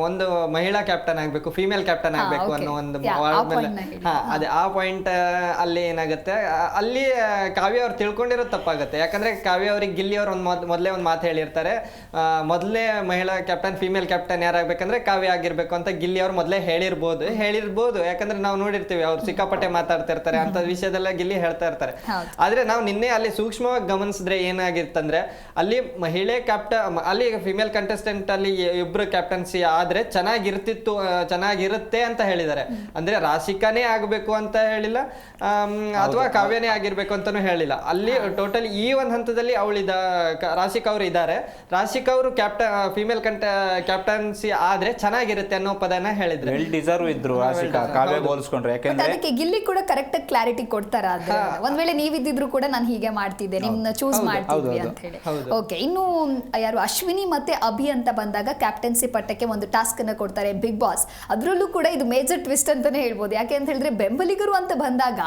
ಒಂದು ಮಹಿಳಾ ಕ್ಯಾಪ್ಟನ್ ಆಗ್ಬೇಕು ಫಿಮೇಲ್ ಕ್ಯಾಪ್ಟನ್ ಆಗ್ಬೇಕು ಅನ್ನೋ ಒಂದು Yeah, word ಆ ಮೇಲೆ- point ನ ಹಾ. ಅದೇ ಆ ಪಾಯಿಂಟ್ ಅಲ್ಲಿ ಏನಾಗುತ್ತೆ ಆ, ಅಲ್ಲಿ ಆ, ಕಾವ್ಯ ಅವ್ರು ತಿಳ್ಕೊಂಡಿರೋದು ತಪ್ಪಾಗುತ್ತೆ. ಯಾಕಂದ್ರೆ ಕಾವ್ಯ ಅವ್ರಿಗೆ ಗಿಲ್ಲಿ ಅವ್ರು ಒಂದು ಮೊದ್ ಮೊದಲೇ ಒಂದು ಮಾತು ಹೇಳಿರ್ತಾರೆ. ಆ, ಮೊದಲೇ ಮಹಿಳಾ ಕ್ಯಾಪ್ಟನ್ ಫಿಮೇಲ್ ಕ್ಯಾಪ್ಟನ್ ಯಾರಾಗಬೇಕಂದ್ರೆ ಕಾವ್ಯ ಆಗಿರ್ಬೇಕು ಅಂತ ಗಿಲ್ಲಿ ಅವ್ರು ಮೊದಲೇ ಹೇಳಿರ್ಬೋದು ಹೇಳಿರ್ಬೋದು. ಯಾಕಂದ್ರೆ ನಾವು ನೋಡಿರ್ತೀವಿ ಅವ್ರು ಸಿಕ್ಕಾಪಟ್ಟೆ ಮಾತಾಡ್ತಿರ್ತಾರೆ ಅಂತ ವಿಷಯದೆಲ್ಲ ಗಿಲ್ಲಿ ಹೇಳ್ತಾ ಇರ್ತಾರೆ. ಆದ್ರೆ ನಾವು ನಿನ್ನೆ ಅಲ್ಲಿ ಸೂಕ್ಷ್ಮವಾಗಿ ಗಮನಿಸಿದ್ರೆ ಏನಾಗಿತ್ತಂದ್ರೆ ಅಲ್ಲಿ ಮಹಿಳೆ ಕ್ಯಾಪ್ಟನ್ ಅಲ್ಲಿ ಫಿಮೇಲ್ ಕಂಟೆಸ್ಟೆಂಟ್ ಅಲ್ಲಿ ಇಬ್ರು ಕ್ಯಾಪ್ಟನ್ಸಿ ಆದ್ರೆ ಚೆನ್ನಾಗಿರ್ತಿತ್ತು ಚೆನ್ನಾಗಿರುತ್ತೆ ಅಂತ ಹೇಳಿದ್ದಾರೆ. ಅಂದ್ರೆ ರಾಶಿಕಾನೇ ಆಗಬೇಕು ಅಂತ ಹೇಳಿಲ್ಲ ಅಥವಾ ಕಾವ್ಯನೇ ಆಗಿರ್ಬೇಕು ಅಂತಾನು ಹೇಳಿಲ್ಲ. ಅಲ್ಲಿ ಟೋಟಲ್ ಈ ಒಂದು ಹಂತದಲ್ಲಿ ಅವಳಿದ ರಾಶಿಕಾ ಅವರು ಇದ್ದಾರೆ. ರಾಶಿಕಾ ಅವರು ಕ್ಯಾಪ್ಟನ್ ಫಿಮೇಲ್ ಕಂಟ ಕ್ಯಾಪ್ಟನ್ಸಿ ಆದ್ರೆ ಚೆನ್ನಾಗಿರುತ್ತೆ ಅನ್ನೋ ಪದನ ಹೇಳಿದ್ರೆ. ವೆಲ್ ಡಿಸರ್ವ್ ಇದ್ರು ಆಶಿಕಾ. ಕಾವ್ಯ ಹೋಲಿಸ್ಕೊಂಡ್ರೆ. ಯಾಕಂದ್ರೆ ಅದಕ್ಕೆ ಗಿಲ್ಲಿ ಕೂಡ ಕರೆಕ್ಟ್ ಆಗಿ ಕ್ಲಾರಿಟಿ ಕೊಡ್ತಾರ ಒಂದ್ ವೇಳೆ ನೀವಿದ್ದಿದ್ರು ಕೂಡ ನಾನು ಹೀಗೆ ಮಾಡ್ತಿದ್ದೆ. ನಿಮ್ನ ಚೂಸ್ ಮಾಡ್ತಿದ್ವಿ ಅಂತ ಹೇಳಿ. ಓಕೆ ಇನ್ನು ಯಾರು ಅಶ್ವಿನಿ ಮತ್ತೆ ಅಭಿ ಅಂತ ಬಂದಾಗ ಕ್ಯಾಪ್ಟನ್ಸಿ ಪಟ್ಟಕ್ಕೆ ಒಂದು ಟಾಸ್ಕ್ ಅನ್ನ ಕೊಡ್ತಾರೆ ಬಿಗ್ ಬಾಸ್ ಅದರಲ್ಲೂ ಕೂಡ ಇದು ಮೇಜರ್ ಟ್ವಿಸ್ಟ್ ಅಂತಾನೆ ಹೇಳ್ಬೋದು. ಯಾಕೆ ಅಂತ ಹೇಳಿದ್ರೆ ಬೆಂಬಲಿಗರು ಅಂತ ಬಂದಾಗ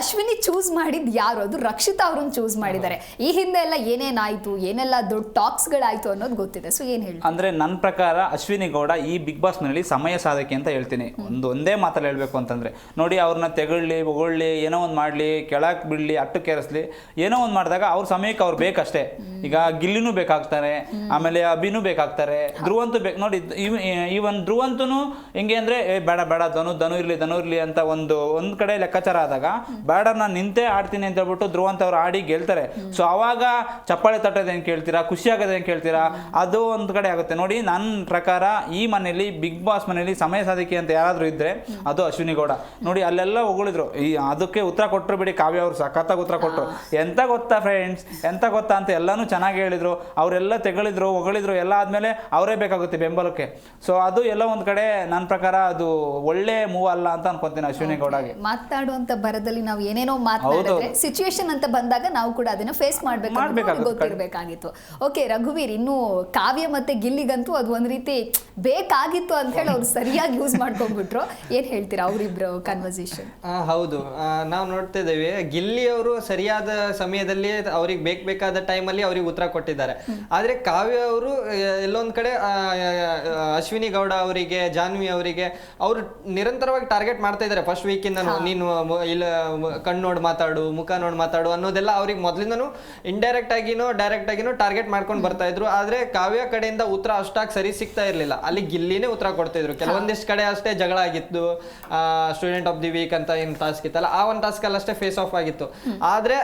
ಅಶ್ವಿನಿ ಚೂಸ್ ಮಾಡಿದ್ ಯಾರು? ಅದು ರಕ್ಷಿತಾ ಅವ್ರನ್ನ ಚೂಸ್ ಮಾಡಿದ್ದಾರೆ. ಈ ಹಿಂದೆ ಎಲ್ಲ ಏನೇನಾಯ್ತು? ಏನೆಲ್ಲ ದೊಡ್ಡ ಟಾಕ್ಸ್ ಗಳಾಯ್ತು ಅನ್ನೋದು ಗೊತ್ತಿದೆ. ಸೊ ಏನ್ ಹೇಳಿ? ಅಂದ್ರೆ ನನ್ನ ಪ್ರಕಾರ ಅಶ್ವಿನಿ ಗೌಡ ಈ ಬಿಗ್ ಬಾಸ್ನಲ್ಲಿ ಸಮಯ ಸಾಧಕಿ ಅಂತ ಹೇಳ್ತೀನಿ. ಒಂದು ಒಂದೇ ಮಾತಲ್ಲಿ ಹೇಳಬೇಕು ಅಂತಂದ್ರೆ, ನೋಡಿ ಅವ್ರನ್ನ ತೆಗೊಳ್ಳಿ ಹೊಗಳ್ಳಿ ಏನೋ ಒಂದು ಮಾಡ್ಲಿ ಕೆಳಕ್ಕೆ ಬಿಡ್ಲಿ ಅಟ್ಟು ಕೆರೆಸಲಿ, ಏನೋ ಒಂದು ಮಾಡಿದಾಗ ಅವ್ರ ಸಮಯಕ್ಕೆ ಅವ್ರು ಬೇಕಷ್ಟೇ. ಈಗ ಗಿಲ್ಲಿನೂ ಬೇಕಾಗ್ತಾರೆ, ಆಮೇಲೆ ಅಭಿನೂ ಬೇಕಾಗ್ತಾರೆ, ಧ್ರುವಂತೂ ಬೇಕು, ನೋಡಿ ಈವನ್ ಧ್ರುವಂತನು ಹೆಂಗೆ ಅಂದ್ರೆ ಬೇಡ ಬೇಡ, ಧನು ಧನು ಇರ್ಲಿ, ಧನು ಇರಲಿ ಅಂತ ಒಂದು, ಒಂದ್ ಕಡೆ ಲೆಕ್ಕಾಚಾರ ಆದಾಗ ಬೇಡ ನಾನು ನಿಂತೇ ಆಡ್ತೀನಿ ಅಂತ ಹೇಳ್ಬಿಟ್ಟು ಧ್ರುವಂತ ಅವ್ರು ಆಡಿ ಗೆಲ್ತಾರೆ. ಸೊ ಅವಾಗ ಚಪ್ಪಾಳೆ ತಟ್ಟೋದೇನು ಕೇಳ್ತೀರಾ, ಖುಷಿ ಆಗೋದೇನು ಕೇಳ್ತೀರಾ, ಅದು ಒಂದು ಕಡೆ ಆಗುತ್ತೆ. ನೋಡಿ ನನ್ನ ಪ್ರಕಾರ ಈ ಮನೆಯಲ್ಲಿ, ಬಿಗ್ ಬಾಸ್ ಮನೆಯಲ್ಲಿ ಸಮಯ ಸಾಧಿಕೆ ಅಂತ ಯಾರಾದ್ರೂ ಇದ್ರೆ ಅದು ಅಶ್ವಿನಿ ಗೌಡ. ನೋಡಿ ಅಲ್ಲೆಲ್ಲ ಹೊಗಳಿದ್ರು. ಈ ಅದಕ್ಕೆ ಉತ್ತರ ಕೊಟ್ಟರು ಬಿಡಿ ಕಾವ್ಯ ಅವರು ಸಖತ್ತಾಗಿ ಉತ್ತರ ಕೊಟ್ಟರು ಎಂತ ಗೊತ್ತಾ ಫ್ರೆಂಡ್ಸ್ ಎಂತ ಗೊತ್ತಾ ಅಂತ ಎಲ್ಲಾನು ಚೆನ್ನಾಗಿ ಹೇಳಿದ್ರು. ಅವರೆಲ್ಲ ತೆಗಳಿದ್ರು ಹೊಗಳಿದ್ರು ಎಲ್ಲ ಆದ್ಮೇಲೆ ಅವರೇ ಬೇಕಾಗುತ್ತೆ ಬೆಂಬಲಕ್ಕೆ. ಸೊ ಅದು ಎಲ್ಲ ಒಂದ್ ಕಡೆ ನನ್ನ ಪ್ರಕಾರ ಅದು ಒಳ್ಳೆ ಮೂವ್ ಅಲ್ಲ ಅಂತ ಅನ್ಕೊಂತೀನಿ ಅಶ್ವಿನಿ ಗೌಡಗೆ. ಮಾತಾಡುವಂತ ಬರದಲ್ಲಿ ನಾವು ಏನೇನೋ ಮಾತಾಡಿದ್ರೆ ಸಿಚುವೇಶನ್ ಅಂತ ಬಂದಾಗ ನಾವು ಕೂಡ ಅದನ್ನ ಫೇಸ್ ಮಾಡ್ಬೇಕು ಗೊತ್ತಿರಬೇಕಾಗಿತ್ತು ಮಾಡ್ಬೇಕಾಗುತ್ತೆ. ಓಕೆ ರಘುವೀರ್ ಇನ್ನು ಕಾವ್ಯ ಮತ್ತೆ ಗಿಲ್ಲಿಗಂತೂ ಅದು ಒಂದ್ ರೀತಿ ಬೇಕಾಗಿತ್ತು ಅಂತ ಹೇಳಿ ಅವ್ರು ಸರಿಯಾಗಿ ಯೂಸ್ ಮಾಡ್ಕೊಂಡ್ಬಿಟ್ರು. ಏನ್ ಹೇಳ್ತೀರಾ ಅವ್ರಿಬ್ರು ಕನ್ವರ್ಸೇಷನ್ ಹೌದು. ನಾವು ನೋಡ್ತಾ ಇದ್ದೇವೆ ಗಿಲ್ಲಿ ಅವರು ಸರಿಯಾದ ಸಮಯದಲ್ಲಿ ಅವ್ರಿಗೆ ಬೇಕು ಬೇಕಾದ ಟೈಮಲ್ಲಿ ಅವ್ರಿಗೆ ಉತ್ತರ ಕೊಟ್ಟಿದ್ದಾರೆ. ಆದ್ರೆ ಕಾವ್ಯ ಅವರು ಎಲ್ಲೊಂದ್ ಕಡೆ ಅಶ್ವಿನಿ ಗೌಡ ಅವರಿಗೆ ಜಾನ್ವಿ ಅವರಿಗೆ ಅವರು ನಿರಂತರವಾಗಿ ಟಾರ್ಗೆಟ್ ಮಾಡ್ತಾ ಇದ್ದಾರೆ. ಫಸ್ಟ್ ವೀಕಿಂದ ನೀನು ಇಲ್ಲ ಕಣ್ಣು ನೋಡಿ ನೋಡ್ ಮಾತಾಡು ಮುಖ ನೋಡ್ ಮಾತಾಡು ಅನ್ನೋದೆಲ್ಲ ಅವ್ರಿಗೆ ಮೊದ್ಲಿಂದನೂ ಇಂಡೈರೆಕ್ಟ್ ಆಗಿನೋ ಡೈರೆಕ್ಟ್ ಆಗಿನೋ ಟಾರ್ಗೆಟ್ ಮಾಡ್ಕೊಂಡು ಬರ್ತಾ ಇದ್ರು. ಆದ್ರೆ ಕಾವ್ಯ ಕಡೆಯಿಂದ ಉತ್ತರ ಅಷ್ಟಾಗಿ ಸರಿ ಸಿಗ್ತಾ ಇರ್ಲಿಲ್ಲ. ಅಲ್ಲಿ ಗಿಲ್ಲಿನೇ ಉತ್ತರ ಕೊಡ್ತಾ ಇದ್ರು. ಕೆಲವೊಂದಿಷ್ಟು ಕಡೆ ಅಷ್ಟೇ ಜಗಳ ಆಗಿತ್ತು. ಸ್ಟೂಡೆಂಟ್ ಆಫ್ ದಿ ವೀಕ್ ಅಂತ ಏನು ಟಾಸ್ಕ್ ಇತ್ತಲ್ಲ, ಆ ಒಂದು ಟಾಸ್ಕ್ ಅಲ್ಲಿ ಅಷ್ಟೇ ಫೇಸ್ ಆಫ್ ಆಗಿತ್ತು. ಆದ್ರೆ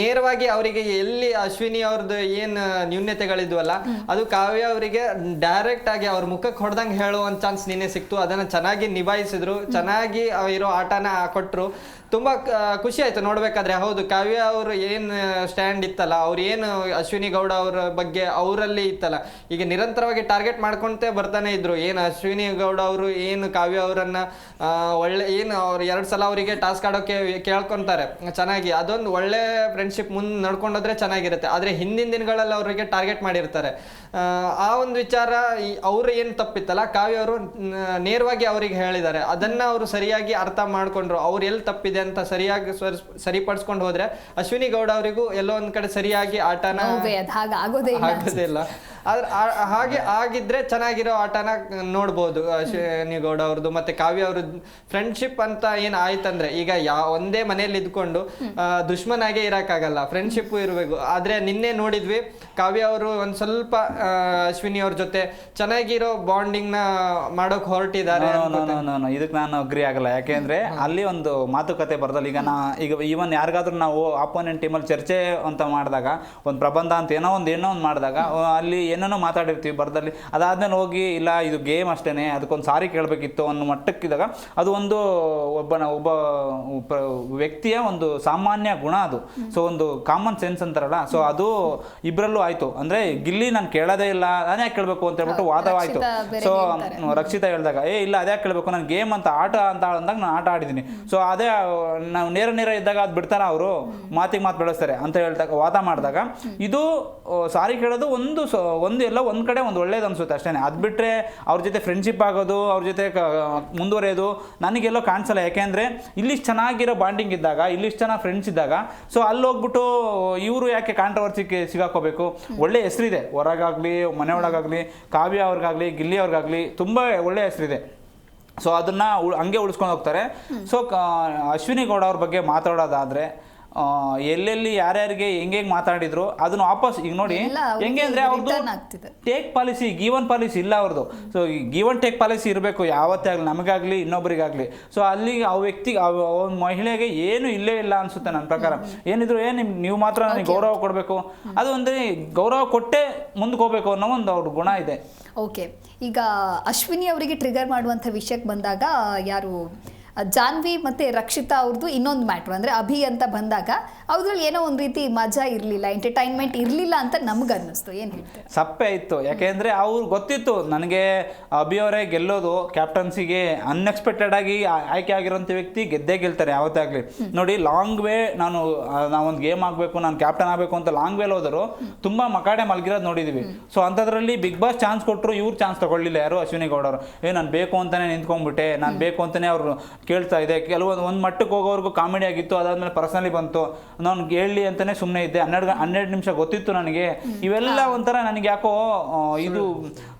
ನೇರವಾಗಿ ಅವರಿಗೆ ಎಲ್ಲಿ ಅಶ್ವಿನಿ ಅವ್ರದ್ದು ಏನು ನ್ಯೂನ್ಯತೆಗಳಿದ್ವಲ್ಲ ಅದು ಕಾವ್ಯ ಅವರಿಗೆ ಡೈರೆಕ್ಟ್ ಆಗಿ ಅವ್ರ ಮುಖಕ್ಕೆ ಹೊಡೆದಂಗೆ ಹೇಳೋ ಒಂದು ಚಾನ್ಸ್ ನಿನ್ನೆ ಸಿಕ್ತು. ಅದನ್ನ ಚೆನ್ನಾಗಿ ನಿಭಾಯಿಸಿದ್ರು. ಚೆನ್ನಾಗಿ ಇರೋ ಆಟನ ಕೊಟ್ರು. ತುಂಬ ಖುಷಿ ಆಯ್ತು ನೋಡಬೇಕಾದ್ರೆ. ಹೌದು, ಕಾವ್ಯ ಅವರು ಏನು ಸ್ಟ್ಯಾಂಡ್ ಇತ್ತಲ್ಲ, ಅವ್ರು ಏನು ಅಶ್ವಿನಿ ಗೌಡ ಅವರ ಬಗ್ಗೆ ಅವರಲ್ಲಿ ಇತ್ತಲ್ಲ, ಈಗ ನಿರಂತರವಾಗಿ ಟಾರ್ಗೆಟ್ ಮಾಡ್ಕೊಂತೇ ಬರ್ತಾನೆ ಇದ್ರು. ಏನು ಅಶ್ವಿನಿ ಗೌಡ ಅವರು ಏನು ಕಾವ್ಯ ಅವರನ್ನ ಒಳ್ಳೆ ಏನು ಅವ್ರು ಎರಡು ಸಲ ಅವರಿಗೆ ಟಾಸ್ಕ್ ಆಡೋಕೆ ಕೇಳ್ಕೊಂತಾರೆ. ಚೆನ್ನಾಗಿ. ಅದೊಂದು ಒಳ್ಳೆ ಫ್ರೆಂಡ್ಶಿಪ್ ಮುಂದೆ ನಡ್ಕೊಂಡೋದ್ರೆ ಚೆನ್ನಾಗಿರುತ್ತೆ. ಆದ್ರೆ ಹಿಂದಿನ ದಿನಗಳಲ್ಲಿ ಅವರಿಗೆ ಟಾರ್ಗೆಟ್ ಮಾಡಿರ್ತಾರೆ. ಆ, ಒಂದು ವಿಚಾರ ಅವರು ಏನು ತಪ್ಪಿತ್ತಲ್ಲ ಕಾವ್ಯ ಅವರು ನೇರವಾಗಿ ಅವರಿಗೆ ಹೇಳಿದ್ದಾರೆ. ಅದನ್ನ ಅವರು ಸರಿಯಾಗಿ ಅರ್ಥ ಮಾಡ್ಕೊಂಡ್ರು. ಅವ್ರು ಎಲ್ಲಿ ತಪ್ಪಿದೆ ಅಂತ ಸರಿಯಾಗಿ ಸರಿಪಡಿಸ್ಕೊಂಡು ಹೋದ್ರೆ ಅಶ್ವಿನಿ ಗೌಡ ಅವರಿಗೂ ಎಲ್ಲೋ ಒಂದ್ ಕಡೆ ಸರಿಯಾಗಿ ಆಟನ ನೋವೇ ಆದ್ರೆ ಹಾಗೆ ಆಗಿದ್ರೆ ಚೆನ್ನಾಗಿರೋ ಆಟನ ನೋಡ್ಬೋದು ಶಿವನಿಗೌಡ ಗೌಡ ಅವ್ರದ್ದು ಮತ್ತೆ ಕಾವ್ಯ ಅವ್ರದ್ದು ಫ್ರೆಂಡ್ಶಿಪ್ ಅಂತ ಏನ್ ಆಯ್ತಂದ್ರೆ ಈಗ ಯಾವ ಒಂದೇ ಮನೇಲಿ ಇದ್ಕೊಂಡು ದುಶ್ಮನಾಗೆ ಇರಕ್ಕಾಗಲ್ಲ ಫ್ರೆಂಡ್ಶಿಪ್ ಇರಬೇಕು. ಆದ್ರೆ ನಿನ್ನೆ ನೋಡಿದ್ವಿ ಕಾವ್ಯ ಅವರು ಒಂದ್ ಸ್ವಲ್ಪ ಅಶ್ವಿನಿ ಅವ್ರ ಜೊತೆ ಚೆನ್ನಾಗಿರೋ ಬಾಂಡಿಂಗ್ನ ಮಾಡೋಕ್ ಹೊರಟಿದ್ದಾರೆ ಇದಕ್ಕೆ ನಾನು ಅಗ್ರಿ ಆಗಲ್ಲ. ಯಾಕೆಂದ್ರೆ ಅಲ್ಲಿ ಒಂದು ಮಾತುಕತೆ ಬರ್ದಲ್ಲ ಈಗ ನಾ ಈಗ ಈವನ್ ಯಾರಿಗಾದ್ರೂ ನಾವು ಆಪೋನೆಂಟ್ ಟೀಮಲ್ಲಿ ಚರ್ಚೆ ಅಂತ ಮಾಡಿದಾಗ ಒಂದು ಪ್ರಬಂಧ ಅಂತ ಏನೋ ಒಂದು ಏನೋ ಒಂದು ಮಾಡಿದಾಗ ಅಲ್ಲಿ ಏನೇನೋ ಮಾತಾಡಿರ್ತೀವಿ ಬರದಲ್ಲಿ. ಅದಾದ್ಮೇಲೆ ಹೋಗಿ ಇಲ್ಲ ಇದು ಗೇಮ್ ಅಷ್ಟೇನೆ ಅದಕ್ಕೊಂದು ಸಾರಿ ಕೇಳಬೇಕಿತ್ತು ಅನ್ನೋ ಮಟ್ಟಕ್ಕಿದಾಗ ಅದು ಒಂದು ಒಬ್ಬನ ಒಬ್ಬ ವ್ಯಕ್ತಿಯ ಒಂದು ಸಾಮಾನ್ಯ ಗುಣ ಅದು. ಸೊ ಒಂದು ಕಾಮನ್ ಸೆನ್ಸ್ ಅಂತಾರಲ್ಲ ಸೊ ಅದು ಇಬ್ಬರಲ್ಲೂ ಆಯ್ತು. ಅಂದ್ರೆ ಗಿಲ್ಲಿ ನಾನು ಕೇಳೋದೇ ಇಲ್ಲ ನಾನು ಯಾಕೆ ಕೇಳಬೇಕು ಅಂತ ಹೇಳ್ಬಿಟ್ಟು ವಾದವಾಯ್ತು. ಸೊ. ರಕ್ಷಿತಾ ಹೇಳಿದಾಗ ಏ ಇಲ್ಲ ಅದ್ಯಾಕೆ ಕೇಳಬೇಕು? ನಾನು ಗೇಮ್ ಅಂತ ಆಟ ಅಂತ ಅಂದಾಗ ನಾನು ಆಟ ಆಡಿದ್ದೀನಿ. ಸೊ ಅದೇ ನಾವು ನೇರ ನೇರ ಇದ್ದಾಗ ಅದು ಬಿಡ್ತಾರ ಅವರು? ಮಾತಿಗೆ ಮಾತು ಬೆಳೆಸ್ತಾರೆ ಅಂತ ಹೇಳಿದಾಗ ವಾದ ಮಾಡಿದಾಗ ಇದು ಸಾರಿ ಕೇಳೋದು ಒಂದು ಒಂದು ಎಲ್ಲ ಒಂದು ಕಡೆ ಒಂದು ಒಳ್ಳೇದು ಅನ್ಸುತ್ತೆ ಅಷ್ಟೇ ಅದು ಬಿಟ್ಟರೆ ಅವ್ರ ಜೊತೆ ಫ್ರೆಂಡ್ಶಿಪ್ ಆಗೋದು, ಅವ್ರ ಜೊತೆ ಮುಂದುವರೆಯೋದು ನನಗೆಲ್ಲೋ ಕಾಣಿಸಲ್ಲ. ಯಾಕೆಂದರೆ ಇಲ್ಲಿಷ್ಟು ಚೆನ್ನಾಗಿರೋ ಬಾಂಡಿಂಗ್ ಇದ್ದಾಗ, ಇಲ್ಲಿಷ್ಟು ಚೆನ್ನಾಗಿ ಫ್ರೆಂಡ್ಸ್ ಇದ್ದಾಗ ಸೊ ಅಲ್ಲಿ ಹೋಗ್ಬಿಟ್ಟು ಇವರು ಯಾಕೆ ಕಾಂಟ್ರವರ್ಸಿಗೆ ಸಿಗಾಕೋಬೇಕು? ಒಳ್ಳೆ ಹೆಸರಿದೆ. ಹೊರಗಾಗಲಿ, ಮನೆಯೊಳಗಾಗಲಿ, ಕಾವ್ಯ ಅವ್ರಿಗಾಗಲಿ, ಗಿಲ್ಲಿ ಅವ್ರಿಗಾಗಲಿ ತುಂಬ ಒಳ್ಳೆ ಹೆಸರಿದೆ. ಸೊ ಅದನ್ನು ಹಂಗೆ ಉಳಿಸ್ಕೊಂಡು ಹೋಗ್ತಾರೆ. ಸೊ ಅಶ್ವಿನಿ ಗೌಡ ಅವ್ರ ಬಗ್ಗೆ ಮಾತಾಡೋದಾದ್ರೆ ಆ, ಎಲ್ಲೆಲ್ಲಿ ಯಾರ್ಯಾರಿಗೆ ಹೆಂಗೆ ಮಾತಾಡಿದ್ರು ಅದನ್ನ ವಾಪಸ್ ಈಗ ನೋಡಿ ಎಲ್ಲ ಅವ್ರಿಗೆ ಹೆಂಗೆ ಅಂದ್ರೆ ಅವ್ರದ್ದು ಆಗ್ತಿದೆ. ಟೇಕ್ ಪಾಲಿಸಿ ಗಿವನ್ ಪಾಲಿಸಿ ಇಲ್ಲ ಅವ್ರದ್ದು ಸೊ ಗಿವನ್ ಟೇಕ್ ಪಾಲಿಸಿ ಇರಬೇಕು ಯಾವತ್ತೇ ಆಗಲಿ ನಮಗಾಗಲಿ ಇನ್ನೊಬ್ಬರಿಗಾಗಲಿ ಸೊ ಅಲ್ಲಿ ಆ ವ್ಯಕ್ತಿ ಆ ಒಂದು ಮಹಿಳೆಗೆ ಏನು ಇಲ್ಲೇ ಇಲ್ಲ ಅನ್ಸುತ್ತೆ ನನ್ನ ಪ್ರಕಾರ. ಏನಿದ್ರು ಏನು ನೀವು ಮಾತ್ರ ನನಗೆ ಗೌರವ ಕೊಡಬೇಕು? ಅದು ಅಂದ್ರೆ ಗೌರವ ಕೊಟ್ಟೆ ಮುಂದಕ್ಕೆ ಹೋಗ್ಬೇಕು ಅನ್ನೋ ಒಂದು ಅವ್ರ ಗುಣ ಇದೆ. ಓಕೆ ಈಗ ಅಶ್ವಿನಿ ಅವರಿಗೆ ಟ್ರಿಗರ್ ಮಾಡುವಂಥ ವಿಷಯಕ್ಕೆ ಬಂದಾಗ ಯಾರು ಜಾನ್ವಿ ಮತ್ತೆ ರಕ್ಷಿತಾ ಅವ್ರದ್ದು ಇನ್ನೊಂದು ಮ್ಯಾಟ್ರ್ ಅಂದ್ರೆ ಅಭಿ ಅಂತ ಬಂದಾಗ ಅವ್ರಲ್ಲಿ ಏನೋ ಒಂದು ರೀತಿ ಮಜಾ ಇರಲಿಲ್ಲ ಎಂಟರ್ಟೈನ್ಮೆಂಟ್ ಇರಲಿಲ್ಲ ಅಂತ ನಮ್ಗೆ ಅನ್ನಿಸ್ತು ಏನು ಹೇಳ್ತೀವಿ ಸಪ್ಪೆ ಇತ್ತು. ಯಾಕೆಂದ್ರೆ ಅವ್ರು ಗೊತ್ತಿತ್ತು ನನಗೆ ಅಭಿ ಅವರೇ ಗೆಲ್ಲೋದು ಕ್ಯಾಪ್ಟನ್ಸಿಗೆ ಅನ್ಎಕ್ಸ್ಪೆಕ್ಟೆಡ್ ಆಗಿ ಆಯ್ಕೆ ಆಗಿರೋಂಥ ವ್ಯಕ್ತಿ ಗೆದ್ದೇ ಗೆಲ್ತಾರೆ ಯಾವತ್ತೇ ಆಗಲಿ ನೋಡಿ ಲಾಂಗ್ ವೇ ನಾನು ನಾವೊಂದು ಗೇಮ್ ಆಗಬೇಕು ನಾನು ಕ್ಯಾಪ್ಟನ್ ಆಗಬೇಕು ಅಂತ ಲಾಂಗ್ ವೇಲ್ ಹೋದರು ತುಂಬ ಮಕಾಡೆ ಮಲಗಿರೋದು ನೋಡಿದ್ವಿ. ಸೊ ಅಂಥದ್ರಲ್ಲಿ ಬಿಗ್ ಬಾಸ್ ಚಾನ್ಸ್ ಕೊಟ್ಟರು ಇವ್ರು ಚಾನ್ಸ್ ತಗೊಳ್ಳಿಲ್ಲ ಯಾರು ಅಶ್ವಿನಿ ಗೌಡ ಅವರು ಏ ನಾನು ಬೇಕು ಅಂತಾನೆ ನಿಂತ್ಕೊಂಡ್ಬಿಟ್ಟೆ ನಾನು ಬೇಕು ಅಂತಾನೆ ಅವ್ರು ಕೇಳ್ತಾ ಇದೆ. ಕೆಲವೊಂದು ಒಂದು ಮಟ್ಟಕ್ಕೆ ಹೋಗೋವರೆಗೂ ಕಾಮಿಡಿ ಆಗಿತ್ತು ಅದಾದ್ಮೇಲೆ ಪರ್ಸನಲಿ ಬಂತು. ನಾನು ಹೇಳಿ ಅಂತಲೇ ಸುಮ್ಮನೆ ಇದ್ದೆ. ಹನ್ನೆರಡು ಹನ್ನೆರಡು ನಿಮಿಷ ಗೊತ್ತಿತ್ತು ನನಗೆ. ಇವೆಲ್ಲ ಒಂಥರ ನನಗೆ ಯಾಕೋ ಇದು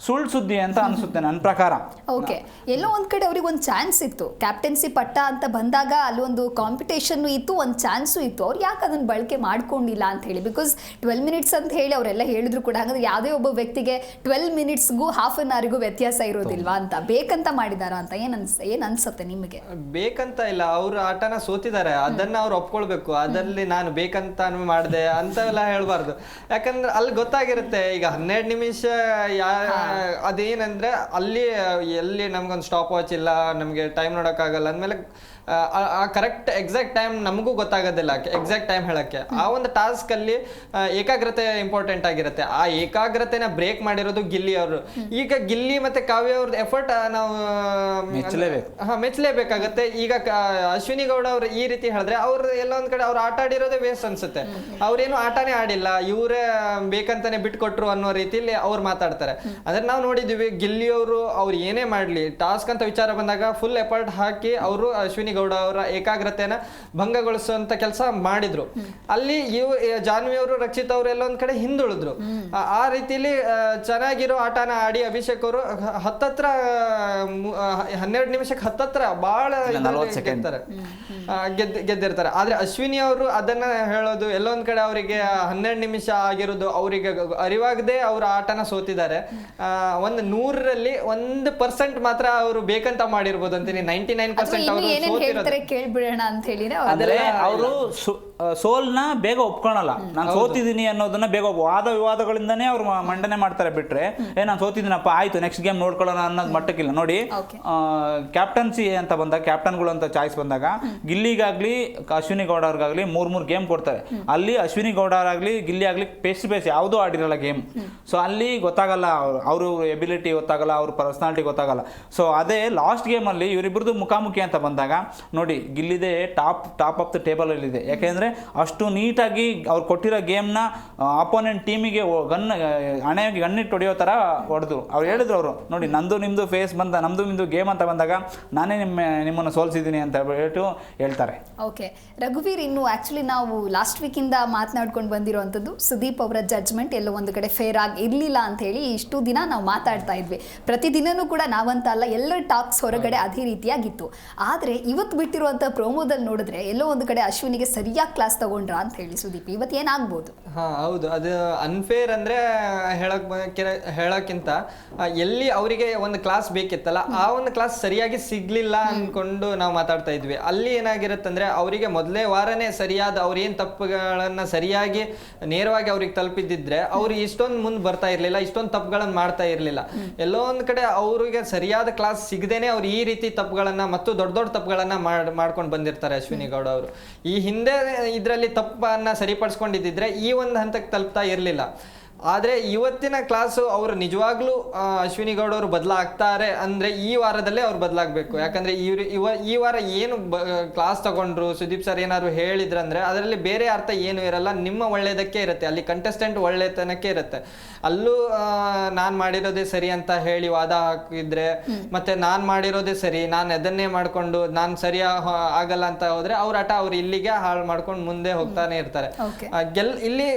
ಸುಳ್ಳು ಸುದ್ದಿ ಅಂತ ಅನಿಸುತ್ತೆ ನನ್ನ ಪ್ರಕಾರ. ಓಕೆ. ಎಲ್ಲೋ ಒಂದು ಕಡೆ ಅವ್ರಿಗೆ ಒಂದು ಚಾನ್ಸ್ ಇತ್ತು. ಕ್ಯಾಪ್ಟನ್ಸಿ ಪಟ್ಟ ಅಂತ ಬಂದಾಗ ಅಲ್ಲೊಂದು ಒಂದು ಕಾಂಪಿಟೇಷನ್ ಇತ್ತು ಒಂದು ಚಾನ್ಸು ಇತ್ತು. ಅವ್ರು ಯಾಕೆ ಅದನ್ನ ಬಳಕೆ ಮಾಡ್ಕೊಂಡಿಲ್ಲ ಅಂತ ಹೇಳಿ. ಬಿಕಾಸ್ ಟ್ವೆಲ್ ಮಿನಿಟ್ಸ್ ಅಂತ ಹೇಳಿ ಅವರೆಲ್ಲ ಹೇಳಿದ್ರು ಕೂಡ. ಹಾಗಾದ್ರೆ ಯಾವುದೇ ಒಬ್ಬ ವ್ಯಕ್ತಿಗೆ ಟ್ವೆಲ್ ಮಿನಿಟ್ಸ್ಗೂ ಹಾಫ್ ಅನ್ ಅವರ್ಗೂ ವ್ಯತ್ಯಾಸ ಇರೋದಿಲ್ವಾ ಅಂತ ಬೇಕಂತ ಮಾಡಿದಾರ ಅಂತ ಏನು ಅನ್ಸ ಏನು ಅನ್ಸುತ್ತೆ ನಿಮಗೆ? ಬೇಕಂತ ಇಲ್ಲ ಅವ್ರ ಆಟನ ಸೋತಿದ್ದಾರೆ ಅದನ್ನ ಅವ್ರು ಒಪ್ಕೊಳ್ಬೇಕು ಅದರಲ್ಲಿ ನಾನು ಬೇಕಂತ ಮಾಡಿದೆ ಅಂತೆಲ್ಲ ಹೇಳ್ಬಾರ್ದು. ಯಾಕಂದ್ರೆ ಅಲ್ಲಿ ಗೊತ್ತಾಗಿರುತ್ತೆ ಈಗ ಹನ್ನೆರಡು ನಿಮಿಷ ಯಾ ಅದೇನಂದ್ರೆ ಅಲ್ಲಿ ಎಲ್ಲಿ ನಮ್ಗೊಂದು ಸ್ಟಾಪ್ ವಾಚ್ ಇಲ್ಲ ನಮಗೆ ಟೈಮ್ ನೋಡೋಕ್ಕಾಗಲ್ಲ ಅಂದ್ಮೇಲೆ ಆ, ಆ ಕರೆಕ್ಟ್ ಎಕ್ಸಾಕ್ಟ್ ಟೈಮ್ ನಮಗೂ ಗೊತ್ತಾಗೋದಿಲ್ಲ ಎಕ್ಸಾಕ್ಟ್ ಟೈಮ್ ಹೇಳಕ್ಕೆ. ಆ ಒಂದು ಟಾಸ್ಕ್ ಅಲ್ಲಿ ಏಕಾಗ್ರತೆ ಇಂಪಾರ್ಟೆಂಟ್ ಆಗಿರುತ್ತೆ. ಆ ಏಕಾಗ್ರತೆನ ಬ್ರೇಕ್ ಮಾಡಿರೋದು ಗಿಲ್ಲಿ ಅವರು. ಈಗ ಗಿಲ್ಲಿ ಮತ್ತೆ ಕಾವ್ಯ ಅವ್ರದ್ದು ಎಫರ್ಟ್ ನಾವು ಮೆಚ್ಚಲೇಬೇಕು. ಹಾ ಮೆಚ್ಚಲೇಬೇಕಾಗತ್ತೆ. ಈಗ ಅಶ್ವಿನಿ ಗೌಡ ಅವ್ರು ಈ ರೀತಿ ಹೇಳಿದ್ರೆ ಅವ್ರು ಎಲ್ಲ ಒಂದ್ ಕಡೆ ಅವ್ರು ಆಟ ಆಡಿರೋದೇ ವೇಸ್ಟ್ ಅನ್ಸುತ್ತೆ. ಅವ್ರೇನು ಆಟನೇ ಆಡಿಲ್ಲ. ಇವರೇ ಬೇಕಂತಾನೆ ಬಿಟ್ಕೊಟ್ರು ಅನ್ನೋ ರೀತಿಲಿ ಅವ್ರು ಮಾತಾಡ್ತಾರೆ. ಅಂದ್ರೆ ನಾವು ನೋಡಿದೀವಿ ಗಿಲ್ಲಿ ಅವರು ಅವ್ರು ಏನೇ ಮಾಡ್ಲಿ ಟಾಸ್ಕ್ ಅಂತ ವಿಚಾರ ಬಂದಾಗ ಫುಲ್ ಎಫರ್ಟ್ ಹಾಕಿ ಅವರು ಅಶ್ವಿನಿ ಗೌಡ ಅವರ ಏಕಾಗ್ರತೆನ ಭಂಗಗೊಳಿಸುವಂತ ಕೆಲಸ ಮಾಡಿದ್ರು. ಅಲ್ಲಿ ಇವ್ ಜಾನ್ವಿ ಅವರು ರಕ್ಷಿತ್ ಅವರು ಎಲ್ಲ ಒಂದ್ ಕಡೆ ಹಿಂದುಳಿದ್ರು. ಆ- ರೀತಿಲಿ ಚೆನ್ನಾಗಿರೋ ಆಟನ ಆಡಿ ಅಭಿಷೇಕ್ ಅವರು ಹತ್ತತ್ರ ಹನ್ನೆರಡು ನಿಮಿಷಕ್ಕೆ ಹತ್ತತ್ರ ಬಹಳ ಗೆದ್ದಿರ್ತಾರೆ ಗೆದ್ದಿರ್ತಾರೆ. ಆದ್ರೆ ಅಶ್ವಿನಿ ಅವರು ಅದನ್ನ ಹೇಳೋದು ಎಲ್ಲೊಂದ್ ಕಡೆ ಅವರಿಗೆ ಹನ್ನೆರಡು ನಿಮಿಷ ಆಗಿರೋದು ಅವರಿಗೆ ಅರಿವಾಗದೆ ಅವ್ರ ಆಟನ ಸೋತಿದ್ದಾರೆ. ಆ, ಒಂದು ನೂರರಲ್ಲಿ ಒಂದು ಪರ್ಸೆಂಟ್ ಮಾತ್ರ ಅವರು ಬೇಕಂತ ಮಾಡಿರ್ಬೋದು ಅಂತೀನಿ. ನೈಂಟಿ ನೈನ್ ಪರ್ಸೆಂಟ್ ಅವರು ಹೇಳ್ತಾರೆ ಕೇಳ್ಬಿಡೋಣ ಅಂತ ಹೇಳಿದ್ರೆ ಅವ್ರು- ಅಂದ್ರೆ ಅವರು ಸೋಲ್ನ ಬೇಗ ಒಪ್ಕೊಳಲ್ಲ. ನಾನು ಸೋತಿದ್ದೀನಿ ಅನ್ನೋದನ್ನ ಬೇಗ ವಾದ ವಿವಾದಗಳಿಂದನೇ ಅವ್ರು ಮಂಡನೆ ಮಾಡ್ತಾರೆ ಬಿಟ್ರೆ ಏ ನಾನು ಸೋತಿದ್ದೀನಪ್ಪ ಆಯ್ತು ನೆಕ್ಸ್ಟ್ ಗೇಮ್ ನೋಡ್ಕೊಳ್ಳೋಣ ಅನ್ನೋದು ಮಟ್ಟಕ್ಕಿಲ್ಲ. ನೋಡಿ ಕ್ಯಾಪ್ಟನ್ಸಿ ಅಂತ ಬಂದಾಗ ಕ್ಯಾಪ್ಟನ್ಗಳು ಅಂತ ಚಾಯ್ಸ್ ಬಂದಾಗ ಗಿಲ್ಲಿಗಾಗ್ಲಿ ಅಶ್ವಿನಿ ಗೌಡ ಅವ್ರಿಗಾಗ್ಲಿ ಮೂರ್ ಮೂರ್ ಗೇಮ್ ಕೊಡ್ತಾರೆ. ಅಲ್ಲಿ ಅಶ್ವಿನಿ ಗೌಡ ಅವರಾಗ್ಲಿ ಗಿಲ್ಲಿ ಆಗ್ಲಿ ಪೇಸ್ ಟು ಪೇಸ್ ಯಾವುದೂ ಆಡಿರಲ್ಲ ಗೇಮ್ ಸೊ ಅಲ್ಲಿ ಗೊತ್ತಾಗಲ್ಲ ಅವರು ಎಬಿಲಿಟಿ ಗೊತ್ತಾಗಲ್ಲ ಅವ್ರ ಪರ್ಸನಾಲಿಟಿ ಗೊತ್ತಾಗಲ್ಲ. ಸೊ ಅದೇ ಲಾಸ್ಟ್ ಗೇಮಲ್ಲಿ ಇವರಿಬ್ಬರದು ಮುಖಾಮುಖಿ ಅಂತ ಬಂದಾಗ ನೋಡಿ ಗಿಲ್ಲಿದೆ top top of the table ಅಲ್ಲಿ ಇದೆ ಯಾಕೆಂದ್ರೆ ಅಷ್ಟು ನೀಟಾಗಿ ಅವ್ರು ಕೊಟ್ಟಿರೋ ಗೇಮ್ನ ಆಪೋನೆಂಟ್ ಟೀಮಿಗೆ ಗನ್ ಹಣೆಗೆ ಗಣ್ಣಿಟ್ಟು ಹೊಡೆಯೋ ಥರ ಹೊಡೆದ್ರು ಅವ್ರು ಹೇಳಿದ್ರು ಅವರು, ನೋಡಿ, ನಂದು ನಿಮ್ಮದು ಫೇಸ್ ಬಂದ ನಮ್ಮದು ನಿಮ್ಮದು ಗೇಮ್ ಅಂತ ಬಂದಾಗ ನಾನೇ ನಿಮ್ಮ, ನಿಮ್ಮನ್ನು ಸೋಲ್ಸಿದ್ದೀನಿ ಅಂತ ಹೇಳ್ಬಿಟ್ಟು ಹೇಳ್ತಾರೆ. ಓಕೆ. ರಘುವೀರ್, ಇನ್ನು ಆಕ್ಚುಲಿ ನಾವು ಲಾಸ್ಟ್ ವೀಕಿಂದ ಮಾತನಾಡ್ಕೊಂಡು ಬಂದಿರುವಂಥದ್ದು ಸುದೀಪ್ ಅವರ ಜಡ್ಜ್ಮೆಂಟ್ ಎಲ್ಲೋ ಒಂದು ಕಡೆ ಫೇರ್ ಆಗಿ ಇರಲಿಲ್ಲ ಅಂತ ಹೇಳಿ ಇಷ್ಟು ದಿನ ನಾವು ಮಾತಾಡ್ತಾ ಇದ್ವಿ. ಪ್ರತಿದಿನನೂ ಕೂಡ ನಾವಂತ ಅಲ್ಲ, ಎಲ್ಲರ ಟಾಕ್ಸ್ ಹೊರಗಡೆ ಅದೇ ರೀತಿಯಾಗಿತ್ತು. ಆದರೆ ಇವತ್ತು ಬಿಟ್ಟಿರುವಂಥ ಪ್ರೋಮೋದಲ್ಲಿ ನೋಡಿದ್ರೆ ಎಲ್ಲೋ ಒಂದು ಕಡೆ ಅಶ್ವಿನಿಗೆ ಸರಿಯಾಗಿ ಕ್ಲಾಸ್ ತಗೊಂಡ್ರ ಅಂತ ಹೇಳಿ ಸುದೀಪ್. ಇವತ್ತು ಏನಾಗ್ಬೋದು? ಹಾ ಹೌದು. ಅದು ಅನ್ಫೇರ್ ಅಂದ್ರೆ ಹೇಳಕ್ ಹೇಳೋಕ್ಕಿಂತ ಹೇಳಕ್ಕಿಂತ ಎಲ್ಲಿ ಅವರಿಗೆ ಒಂದು ಕ್ಲಾಸ್ ಬೇಕಿತ್ತಲ್ಲ ಆ ಒಂದು ಕ್ಲಾಸ್ ಸರಿಯಾಗಿ ಸಿಗ್ಲಿಲ್ಲ ಅನ್ಕೊಂಡು ನಾವು ಮಾತಾಡ್ತಾ ಇದ್ವಿ. ಅಲ್ಲಿ ಏನಾಗಿರುತ್ತಂದ್ರೆ ಅವರಿಗೆ ಮೊದಲೇ ವಾರನೇ ಸರಿಯಾದ ಅವ್ರ ಏನ್ ತಪ್ಪುಗಳನ್ನ ಸರಿಯಾಗಿ ನೇರವಾಗಿ ಅವ್ರಿಗೆ ತಲುಪಿದ್ದಿದ್ರೆ ಅವ್ರು ಇಷ್ಟೊಂದು ಮುಂದೆ ಬರ್ತಾ ಇರ್ಲಿಲ್ಲ ಇಷ್ಟೊಂದು ತಪ್ಪುಗಳನ್ನ ಮಾಡ್ತಾ ಇರ್ಲಿಲ್ಲ. ಎಲ್ಲೋ ಒಂದ್ ಕಡೆ ಅವ್ರಿಗೆ ಸರಿಯಾದ ಕ್ಲಾಸ್ ಸಿಗದೇನೆ ಅವ್ರು ಈ ರೀತಿ ತಪ್ಪುಗಳನ್ನು ಮತ್ತು ದೊಡ್ಡ ದೊಡ್ಡ ತಪ್ಪುಗಳನ್ನು ಮಾಡ್ ಮಾಡ್ಕೊಂಡು ಬಂದಿರ್ತಾರೆ ಅಶ್ವಿನಿ ಗೌಡ ಅವರು. ಈ ಹಿಂದೆ ಇದರಲ್ಲಿ ತಪ್ಪನ್ನು ಸರಿಪಡಿಸ್ಕೊಂಡಿದ್ದಿದ್ರೆ ಈ ಒಂದು ಹಂತಕ್ಕೆ ತಲುಪ್ತಾ ಇರಲಿಲ್ಲ. ಆದ್ರೆ ಇವತ್ತಿನ ಕ್ಲಾಸು ಅವರು ನಿಜವಾಗ್ಲೂ ಅಶ್ವಿನಿ ಗೌಡ ಅವರು ಬದಲಾಗ್ತಾರೆ ಅಂದ್ರೆ ಈ ವಾರದಲ್ಲೇ ಅವ್ರು ಬದಲಾಗಬೇಕು. ಯಾಕಂದ್ರೆ ಇವರು ಇವ ಈ ವಾರ ಏನು ಕ್ಲಾಸ್ ತಗೊಂಡ್ರು ಸುದೀಪ್ ಸರ್ ಏನಾದ್ರು ಹೇಳಿದ್ರಂದ್ರೆ ಅದರಲ್ಲಿ ಬೇರೆ ಅರ್ಥ ಏನು ಇರಲ್ಲ. ನಿಮ್ಮ ಒಳ್ಳೆಯದಕ್ಕೆ ಇರುತ್ತೆ. ಅಲ್ಲಿ ಕಂಟೆಸ್ಟೆಂಟ್ ಒಳ್ಳೆತನಕ್ಕೆ ಇರುತ್ತೆ. ಅಲ್ಲೂ ನಾನು ಮಾಡಿರೋದೇ ಸರಿ ಅಂತ ಹೇಳಿ ವಾದ ಹಾಕಿದ್ರೆ ಮತ್ತೆ ನಾನು ಮಾಡಿರೋದೇ ಸರಿ ನಾನು ಅದನ್ನೇ ಮಾಡ್ಕೊಂಡು ನಾನು ಸರಿ ಆಗಲ್ಲ ಅಂತ ಹೋದ್ರೆ ಅವ್ರ ಆಟ ಅವ್ರು ಇಲ್ಲಿಗೆ ಹಾಳು ಮಾಡ್ಕೊಂಡು ಮುಂದೆ ಹೋಗ್ತಾನೆ ಇರ್ತಾರೆ. ಗೆಲ್ ಇಲ್ಲಿ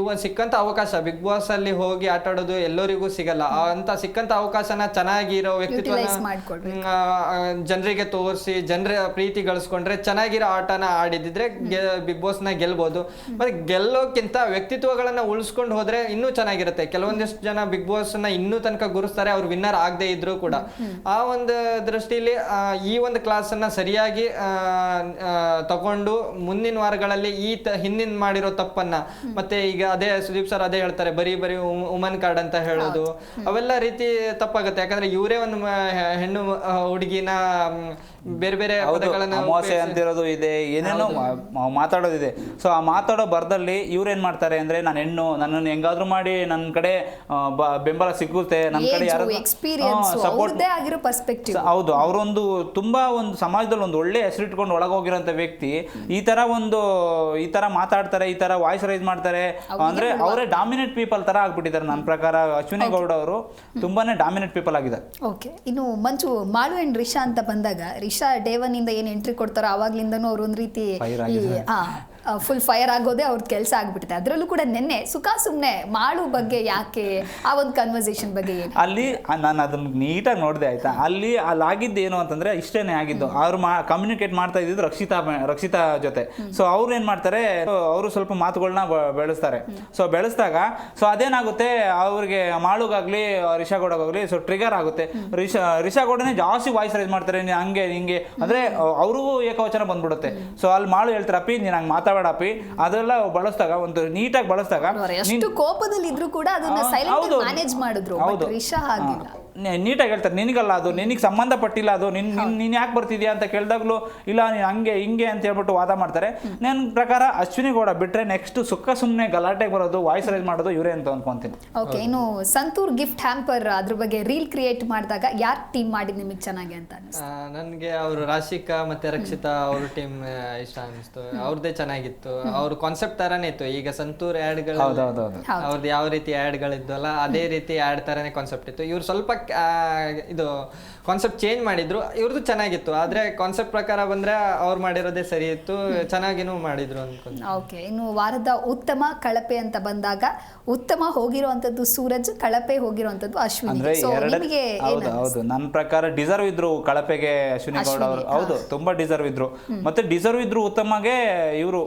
ಇವ ಸಿಕ್ಕಂತ ಅವಕಾಶ. ಬಿಗ್ ಬಾಸ್ ಅಲ್ಲಿ ಹೋಗಿ ಆಟ ಆಡೋದು ಎಲ್ಲರಿಗೂ ಸಿಗಲ್ಲ. ಅಂತ ಸಿಕ್ಕಂತ ಅವಕಾಶನ ಚೆನ್ನಾಗಿರೋ. ವ್ಯಕ್ತಿತ್ವನ ಜನರಿಗೆ ತೋರಿಸಿ ಜನರ ಪ್ರೀತಿ ಗಳಿಸ್ಕೊಂಡ್ರೆ ಚೆನ್ನಾಗಿರೋ ಆಟನ ಆಡಿದ್ರೆ ಬಿಗ್ ಬಾಸ್ನ ಗೆಲ್ಬಹುದು ಮತ್ತೆ ಗೆಲ್ಲೋಕ್ಕಿಂತ ವ್ಯಕ್ತಿತ್ವಗಳನ್ನ ಉಳಿಸ್ಕೊಂಡು ಹೋದ್ರೆ ಇನ್ನೂ ಚೆನ್ನಾಗಿರುತ್ತೆ. ಕೆಲವೊಂದಿಷ್ಟು ಜನ ಬಿಗ್ ಬಾಸ್ನ ಇನ್ನೂ ತನಕ ಗುರುಸ್ತಾರೆ ಅವ್ರು ವಿನ್ನರ್ ಆಗದೆ ಇದ್ರು ಕೂಡ. ಆ ಒಂದು ದೃಷ್ಟಿಲಿ ಈ ಒಂದು ಕ್ಲಾಸ್ ಅನ್ನ ಸರಿಯಾಗಿ ತಗೊಂಡು ಮುಂದಿನ ವಾರಗಳಲ್ಲಿ ಈ ಹಿಂದಿನ ಮಾಡಿರೋ ತಪ್ಪನ್ನ ಮತ್ತೆ ಈಗ ಅದೇ ಸುದೀಪ್ ಸರ್ ಅದೇ ಹೇಳ್ತಾರೆ ಬರೀ ಬರೀ ಉಮನ್ ಕಾರ್ಡ್ ಅಂತ ಹೇಳೋದು. ಅವೆಲ್ಲ ರೀತಿ ತಪ್ಪಾಗುತ್ತೆ. ಯಾಕಂದ್ರೆ ಇವರೇ ಒಂದು ಹೆಣ್ಣು ಹುಡುಗಿನ ಬೇರೆ ಬೇರೆ ಅಮಾವಾಸ್ಯೆ ಅಂತಿರೋದು ಇದೆ. ಏನೇನೋ ಮಾತಾಡೋದಿದೆ. ಸೊ ಆ ಮಾತಾಡೋ ಬರ್ದಲ್ಲಿ ಇವ್ರೇನ್ ಮಾಡ್ತಾರೆ ಅಂದ್ರೆ ನಾನು ಹೆಣ್ಣು ನನ್ನನ್ನು ಹೆಂಗಾದ್ರೂ ಮಾಡಿ ನನ್ನ ಕಡೆ ಆ, ಬ- ಬೆಂಬಲ ಸಿಗುತ್ತೆ ನನ್ನ ಕಡೆ ಯಾರು ಎಕ್ಸ್ಪೀರಿಯನ್ಸ್ ಅವ್ರದ್ದೇ ಆಗಿರೋ ಪರ್ಸ್ಪೆಕ್ಟಿವ್ ಹೌದು. ಅವರೊಂದು ತುಂಬಾ ಒಂದು ಸಮಾಜದಲ್ಲಿ ಒಂದು ಒಳ್ಳೆ ಹೆಸರಿಟ್ಕೊಂಡು ಒಳಗೋಗಿರೋಂಥ ವ್ಯಕ್ತಿ ಈ ತರ ಒಂದು ಈ ತರ ಮಾತಾಡ್ತಾರೆ ಈ ತರ ವಾಯ್ಸ್ ರೈಸ್ ಮಾಡ್ತಾರೆ. ಅಂದ್ರೆ ಅವರೇ ಡಾಮಿನೇಟ್ ಪೀಪಲ್ ತರ ಆಗ್ಬಿಟ್ಟಿದ್ದಾರೆ. ನನ್ನ ಪ್ರಕಾರ ಅಶ್ವಿನಿ ಗೌಡ ಅವರು ತುಂಬಾನೇ ಡಾಮಿನೇಟ್ ಪೀಪಲ್ ಆಗಿದ್ದಾರೆ. ಓಕೆ ಇನ್ನು ಮಂಚು ಮಾಳು ಅಂಡ್ ರಿಷಾ ಅಂತ ಬಂದಾಗ ರಿಷಾ ಡೇವನ್ ಇಂದ ಏನ್ ಎಂಟ್ರಿ ಕೊಡ್ತಾರೋ ಅವಾಗ್ಲಿಂದನೂ ಅವ್ರು ಒಂದ್ ರೀತಿ. ಫುಲ್ ಫೈರ್ ಆಗೋದೇ ಅವ್ರದ್ದು ಕೆಲಸ ಆಗ್ಬಿಟ್ಟಿದೆ. ಅದರಲ್ಲೂ ಕೂಡ ನಿನ್ನೆ ಸುಖ ಸುಮ್ಮನೆ ಮಾಳು ಬಗ್ಗೆ ಯಾಕೆ ಆ ಒಂದು ಕನ್ವರ್ಸೇಷನ್ ಬಗ್ಗೆ ಏನು? ಅಲ್ಲಿ ನಾನು ಅದನ್ನ ನೀಟಾಗಿ ನೋಡಿದೆ ಆಯ್ತಾ? ಅಲ್ಲಿ ಅಲ್ಲಿ ಆಗಿದ್ದು ಏನು ಅಂತಂದ್ರೆ ಇಷ್ಟೇನೆ ಆಗಿದ್ದು. ಅವ್ರು ಮಾ ಕಮ್ಯುನಿಕೇಟ್ ಮಾಡ್ತಾ ಇದ್ದಿದ್ದು ರಕ್ಷಿತಾ ರಕ್ಷಿತಾ ಜೊತೆ. ಸೊ ಅವ್ರು ಏನ್ ಮಾಡ್ತಾರೆ ಅವರು ಸ್ವಲ್ಪ ಮಾತುಗಳನ್ನ ಬೆಳೆಸ್ತಾರೆ. ಸೊ ಬೆಳೆಸಿದಾಗ ಸೊ ಅದೇನಾಗುತ್ತೆ ಅವ್ರಿಗೆ ಮಾಳುಗಾಗ್ಲಿ ರಿಷಾ ಗೌಡಗಾಗ್ಲಿ ಸೊ ಟ್ರಿಗರ್ ಆಗುತ್ತೆ. ರಿಷಾ ರಿಷಾ ಗೌಡನೇ ಜಾಸ್ತಿ ವಾಯ್ಸ್ ರೈಸ್ ಮಾಡ್ತಾರೆ ಹಂಗೆ ಹಿಂಗೆ. ಅಂದ್ರೆ ಅವ್ರಿಗೂ ಏಕವಚನ ಬಂದ್ಬಿಡುತ್ತೆ. ಸೊ ಅಲ್ಲಿ ಮಾಳು ಹೇಳ್ತಾರಪ್ಪಿ ನೀನು ಹಂಗೆ ಮಾತಾಡಪ್ಪಿ ಅದೆಲ್ಲ ಬಳಸಿದಾಗ ಒಂದು ನೀಟಾಗಿ ಬಳಸಿದಾಗ ಎಷ್ಟು ಕೋಪದಲ್ಲಿ ಇದ್ರು ಕೂಡ ಅದನ್ನ ಸೈಲೆಂಟ್. ಮ್ಯಾನೇಜ್ ಮಾಡಿದ್ರು ಹೌದು. ರಿಷಾ ಹಾಗಿಲ್ಲ ನೀ- ನೀಟಾಗಿ ಹೇಳ್ತಾರೆ ನಿನಗಲ್ಲ ಅದು ನಿನಗೆ ಸಂಬಂಧಪಟ್ಟಿಲ್ಲ ಅದು ನಿನ್ ನೀನು ಯಾಕೆ ಬರ್ತಿದ್ಯಾ ಅಂತ ಕೇಳಿದಾಗ್ಲೂ ಇಲ್ಲ ನೀನು ಹಂಗೆ ಹಿಂಗೆ ಅಂತ ಹೇಳ್ಬಿಟ್ಟು ವಾದ ಮಾಡ್ತಾರೆ. ನನ್ನ ಪ್ರಕಾರ ಅಶ್ವಿನಿ ಗೌಡ ಬಿಟ್ರೆ ನೆಕ್ಸ್ಟ್ ಸುಖ ಸುಮ್ಮನೆ ಗಲಾಟೆಗೆ ಬರೋದು ವಾಯ್ಸ್ ರೈಸ್ ಮಾಡೋದು ಇವರೇ ಅಂತ ಅನ್ಕೊಂತೀನಿ. ಓಕೆ ಇನ್ನು ಸಂತೂರ್ ಗಿಫ್ಟ್ ಹ್ಯಾಂಪರ್ ಅದ್ರ ಬಗ್ಗೆ ರೀಲ್ ಕ್ರಿಯೇಟ್ ಮಾಡಿದಾಗ ಯಾರು ಟೀಮ್ ಮಾಡಿದ್ ನಿಮಗೆ ಚೆನ್ನಾಗಿ ಅಂತ ನನಗೆ ಅವರು ರಾಶಿಕಾ ಮತ್ತೆ ರಕ್ಷಿತಾ ಅವ್ರ ಟೀಮ್ ಇಷ್ಟ ಅನಿಸ್ತು. ಅವ್ರದ್ದೇ ಚೆನ್ನಾಗಿತ್ತು. ಅವ್ರ ಕಾನ್ಸೆಪ್ಟ್ ತರಾನೇ ಇತ್ತು. ಈಗ ಸಂತೂರ್ ಆ್ಯಡ್ಗಳು. ಅವ್ರದ್ದು ಯಾವ ರೀತಿ ಆಡ್ಗಳಿದ್ವಲ್ಲ ಅದೇ ರೀತಿ ಆಡ್ ತರಾನೇ ಕಾನ್ಸೆಪ್ಟ್ ಇತ್ತು. ಇವ್ರು ಸ್ವಲ್ಪ ಇದು ಕಾನ್ಸೆಪ್ಟ್ ಚೇಂಜ್ ಮಾಡಿದ್ರು. ಇವ್ರದ್ದು ಚೆನ್ನಾಗಿತ್ತು. ಆದ್ರೆ ಕಾನ್ಸೆಪ್ಟ್ ಪ್ರಕಾರ ಬಂದ್ರೆ ಅವ್ರು ಮಾಡಿರೋದೇ ಸರಿ ಇತ್ತು. ಚೆನ್ನಾಗಿನೂ ಮಾಡಿದ್ರು ಅನ್ಕೊಂಡು. ಓಕೆ ಇನ್ನು ವಾರದ ಉತ್ತಮ ಕಳಪೆ ಅಂತ ಬಂದಾಗ ಉತ್ತಮ ಹೋಗಿರುವಂತದ್ದು ಸೂರಜ್ ಕಳಪೆ ಹೋಗಿರುವಂತದ್ದು ಅಶ್ವಿನಿ. ಅಂದ್ರೆ ಸೊ ಎರಡು ನಿಮಗೆ ಹೌದು ಹೌದು. ನನ್ನ ಪ್ರಕಾರ ಡಿಸರ್ವ್ ಇದ್ರು ಕಳಪೆಗೆ ಅಶ್ವಿನಿ ಗೌಡ ಅವರು. ಹೌದು ತುಂಬಾ ಡಿಸರ್ವ್ ಇದ್ರು. ಮತ್ತೆ ಡಿಸರ್ವ್ ಇದ್ರು ಉತ್ತಮಗೆ ಇವರು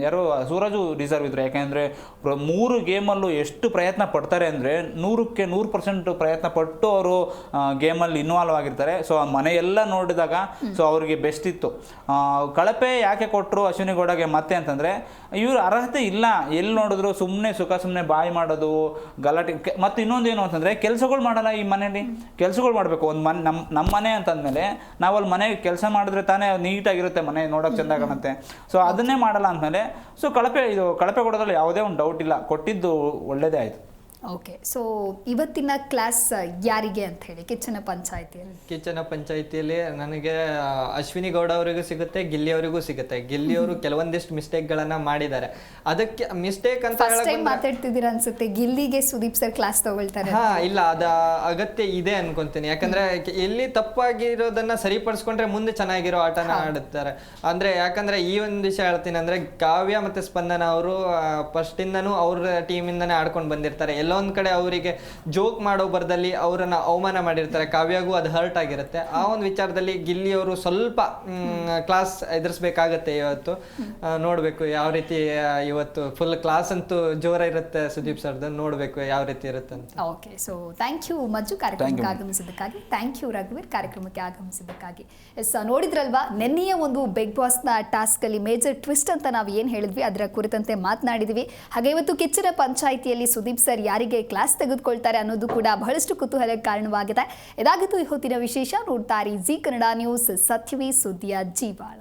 ಯಾರು ಸೂರಜ್ ಡಿಸರ್ವ್ ಇದ್ರು. ಯಾಕೆಂದ್ರೆ ಪ್ರ- ಮೂರು ಗೇಮಲ್ಲೂ ಎಷ್ಟು ಪ್ರಯತ್ನ ಪಡ್ತಾರೆ ಅಂದ್ರೆ ನೂರಕ್ಕೆ ನೂರು ಪರ್ಸೆಂಟ್ ಪ್ರಯತ್ನ ಪಟ್ಟು ಅವರು ಗೇಮಲ್ಲಿ ಇನ್ವಾಲ್ವ್ ಆಗಿರ್ತಾರೆ. ಸೊ ಆ ಮನೆಯೆಲ್ಲ ನೋಡಿದಾಗ ಸೊ ಅವರಿಗೆ ಬೆಸ್ಟ್ ಇತ್ತು. ಕಳಪೆ ಯಾಕೆ ಕೊಟ್ಟರು ಅಶ್ವಿನಿ ಗೌಡಗೆ ಮತ್ತೆ ಅಂತಂದರೆ, ಇವರು ಅರ್ಹತೆ ಇಲ್ಲ. ಎಲ್ಲಿ ನೋಡಿದ್ರು ಸುಮ್ಮನೆ ಸುಖ ಸುಮ್ಮನೆ ಬಾಯಿ ಮಾಡೋದು, ಗಲಾಟೆ. ಮತ್ತು ಇನ್ನೊಂದು ಏನು ಅಂತಂದರೆ, ಕೆಲಸಗಳು ಮಾಡಲ್ಲ ಈ ಮನೇಲಿ ಕೆಲಸಗಳು ಮಾಡಬೇಕು. ಒಂದು ಮನೆ ನಮ್ಮ ನಮ್ಮ ಮನೆ ಅಂತಂದಮೇಲೆ ನಾವು ಅಲ್ಲಿ ಮನೆಗೆ ಕೆಲಸ ಮಾಡಿದ್ರೆ ತಾನೇ ನೀಟಾಗಿರುತ್ತೆ ಮನೆ ನೋಡೋಕೆ ಚೆಂದ ಕಾಣುತ್ತೆ. ಸೊ ಅದನ್ನೇ ಮಾಡಲ್ಲ ಅಂದಮೇಲೆ ಸೊ ಕಳಪೆ, ಇದು ಕಳಪೆ ಕೊಡೋದ್ರಲ್ಲಿ ಯಾವುದೇ ಒಂದು ಡೌಟ್ ಇಲ್ಲ. ಕೊಟ್ಟಿದ್ದು ಒಳ್ಳೆಯದೇ ಆಯಿತು. ಓಕೆ ಸೊ ಇವತ್ತಿನ ಕ್ಲಾಸ್ ಯಾರಿಗೆ ಅಂತ ಹೇಳಿ? ಕಿಚ್ಚನ ಪಂಚಾಯತಿಯಲ್ಲಿ. ಕಿಚನ ಪಂಚಾಯಿತಿಯಲ್ಲಿ ನನಗೆ ಅಶ್ವಿನಿ ಗೌಡ ಅವರಿಗೂ ಸಿಗುತ್ತೆ ಗಿಲ್ಲಿ ಅವರಿಗೂ ಸಿಗುತ್ತೆ. ಗಿಲ್ಲಿ ಅವರು ಕೆಲವೊಂದಿಷ್ಟು ಮಿಸ್ಟೇಕ್ ಗಳನ್ನ ಮಾಡಿದ್ದಾರೆ. ಅದಕ್ಕೆ ಮಿಸ್ಟೇಕ್ ಅಂತ ಫಸ್ಟ್ ಹೇಳಕ್ ಟೈಮ್ ಮಾತಾಡ್ತಿದ್ದೀರಾ ಅನ್ಸುತ್ತೆ. ಗಿಲ್ಲಿಗೆ ಸುದೀಪ್ ಸರ್ ಕ್ಲಾಸ್ ತಗೊಳ್ತಾರೆ. ಹಾ ಇಲ್ಲ ಅದ ಅಗತ್ಯ ಇದೆ ಅನ್ಕೊಂತೀನಿ. ಯಾಕಂದ್ರೆ ಎಲ್ಲಿ ತಪ್ಪಾಗಿರೋದನ್ನ ಸರಿಪಡಿಸ್ಕೊಂಡ್ರೆ ಮುಂದೆ ಚೆನ್ನಾಗಿರೋ ಆಟನ ಆಡುತ್ತಾರೆ. ಅಂದ್ರೆ ಯಾಕಂದ್ರೆ ಈ ಒಂದು ವಿಷಯ ಹೇಳ್ತೀನಿ ಅಂದ್ರೆ ಕಾವ್ಯ ಮತ್ತೆ ಸ್ಪಂದನ ಅವರು ಫಸ್ಟ್ ಇಂದನೂ ಅವ್ರ ಟೀಮ್ ಇಂದಾನೆ ಆಡ್ಕೊಂಡು ಬಂದಿರ್ತಾರೆ. ಎಲ್ಲೊಂದ್ ಕಡೆ ಅವರಿಗೆ ಜೋಕ್ ಮಾಡೋ ಬರದಲ್ಲಿ ಅವರನ್ನ ಅವಮಾನ ಮಾಡಿರ್ತಾರೆ. ಕಾವ್ಯಗೂ ಅದು ಹರ್ಟ್ ಆಗಿರುತ್ತೆ. ಆ ಒಂದು ವಿಚಾರದಲ್ಲಿ ಗಿಲ್ಲಿ ಅವರು ಸ್ವಲ್ಪ ಕ್ಲಾಸ್ ಎದುರಿಸ್ಬೇಕಾಗತ್ತೆ ಇವತ್ತು. ನೋಡಬೇಕು ಯಾವ ರೀತಿ ಇವತ್ತು ಫುಲ್ ಕ್ಲಾಸ್ ಅಂತೂ ಜೋರ ಇರುತ್ತೆ ಸುದೀಪ್ ಸರ್ದು. ನೋಡ್ಬೇಕು ಯಾವ ರೀತಿ ಇರುತ್ತೆ ಅಂತ. Okay so thank you Majju. ಕಾರ್ಯಕ್ರಮಕ್ಕೆ ಆಗಮಿಸಿದ್ದಕ್ಕಾಗಿ. Thank you ರಘುವೀರ್. ಕಾರ್ಯಕ್ರಮಕ್ಕೆ ಆಗಮಿಸಿದ್ದಕ್ಕಾಗಿ. ಎಸ್ ನೋಡಿದ್ರಲ್ವಾ? ನಿನ್ನೆಯ ಒಂದು ಬಿಗ್ ಬಾಸ್ನ ಟಾಸ್ಕಲ್ಲಿ ಮೇಜರ್ ಟ್ವಿಸ್ಟ್ ಅಂತ ನಾವು ಏನು ಹೇಳಿದ್ವಿ ಅದರ ಕುರಿತಂತೆ ಮಾತನಾಡಿದ್ವಿ. ಹಾಗೆ ಇವತ್ತು ಕಿಚ್ಚನ ಪಂಚಾಯಿತಿಯಲ್ಲಿ ಸುದೀಪ್ ಸರ್ ಯಾರಿಗೆ ಕ್ಲಾಸ್ ತೆಗೆದುಕೊಳ್ತಾರೆ ಅನ್ನೋದು ಕೂಡ ಬಹಳಷ್ಟು ಕುತೂಹಲಕ್ಕೆ ಕಾರಣವಾಗಿದೆ. ಇದಾಗಿತ್ತು ಈ ಹೊತ್ತಿನ ವಿಶೇಷ. ನೋಡ್ತಾರೆ ಜಿ ಕನ್ನಡ ನ್ಯೂಸ್. ಸತ್ಯವೇ ಸುದ್ದಿಯ ಜೀವಾಳ.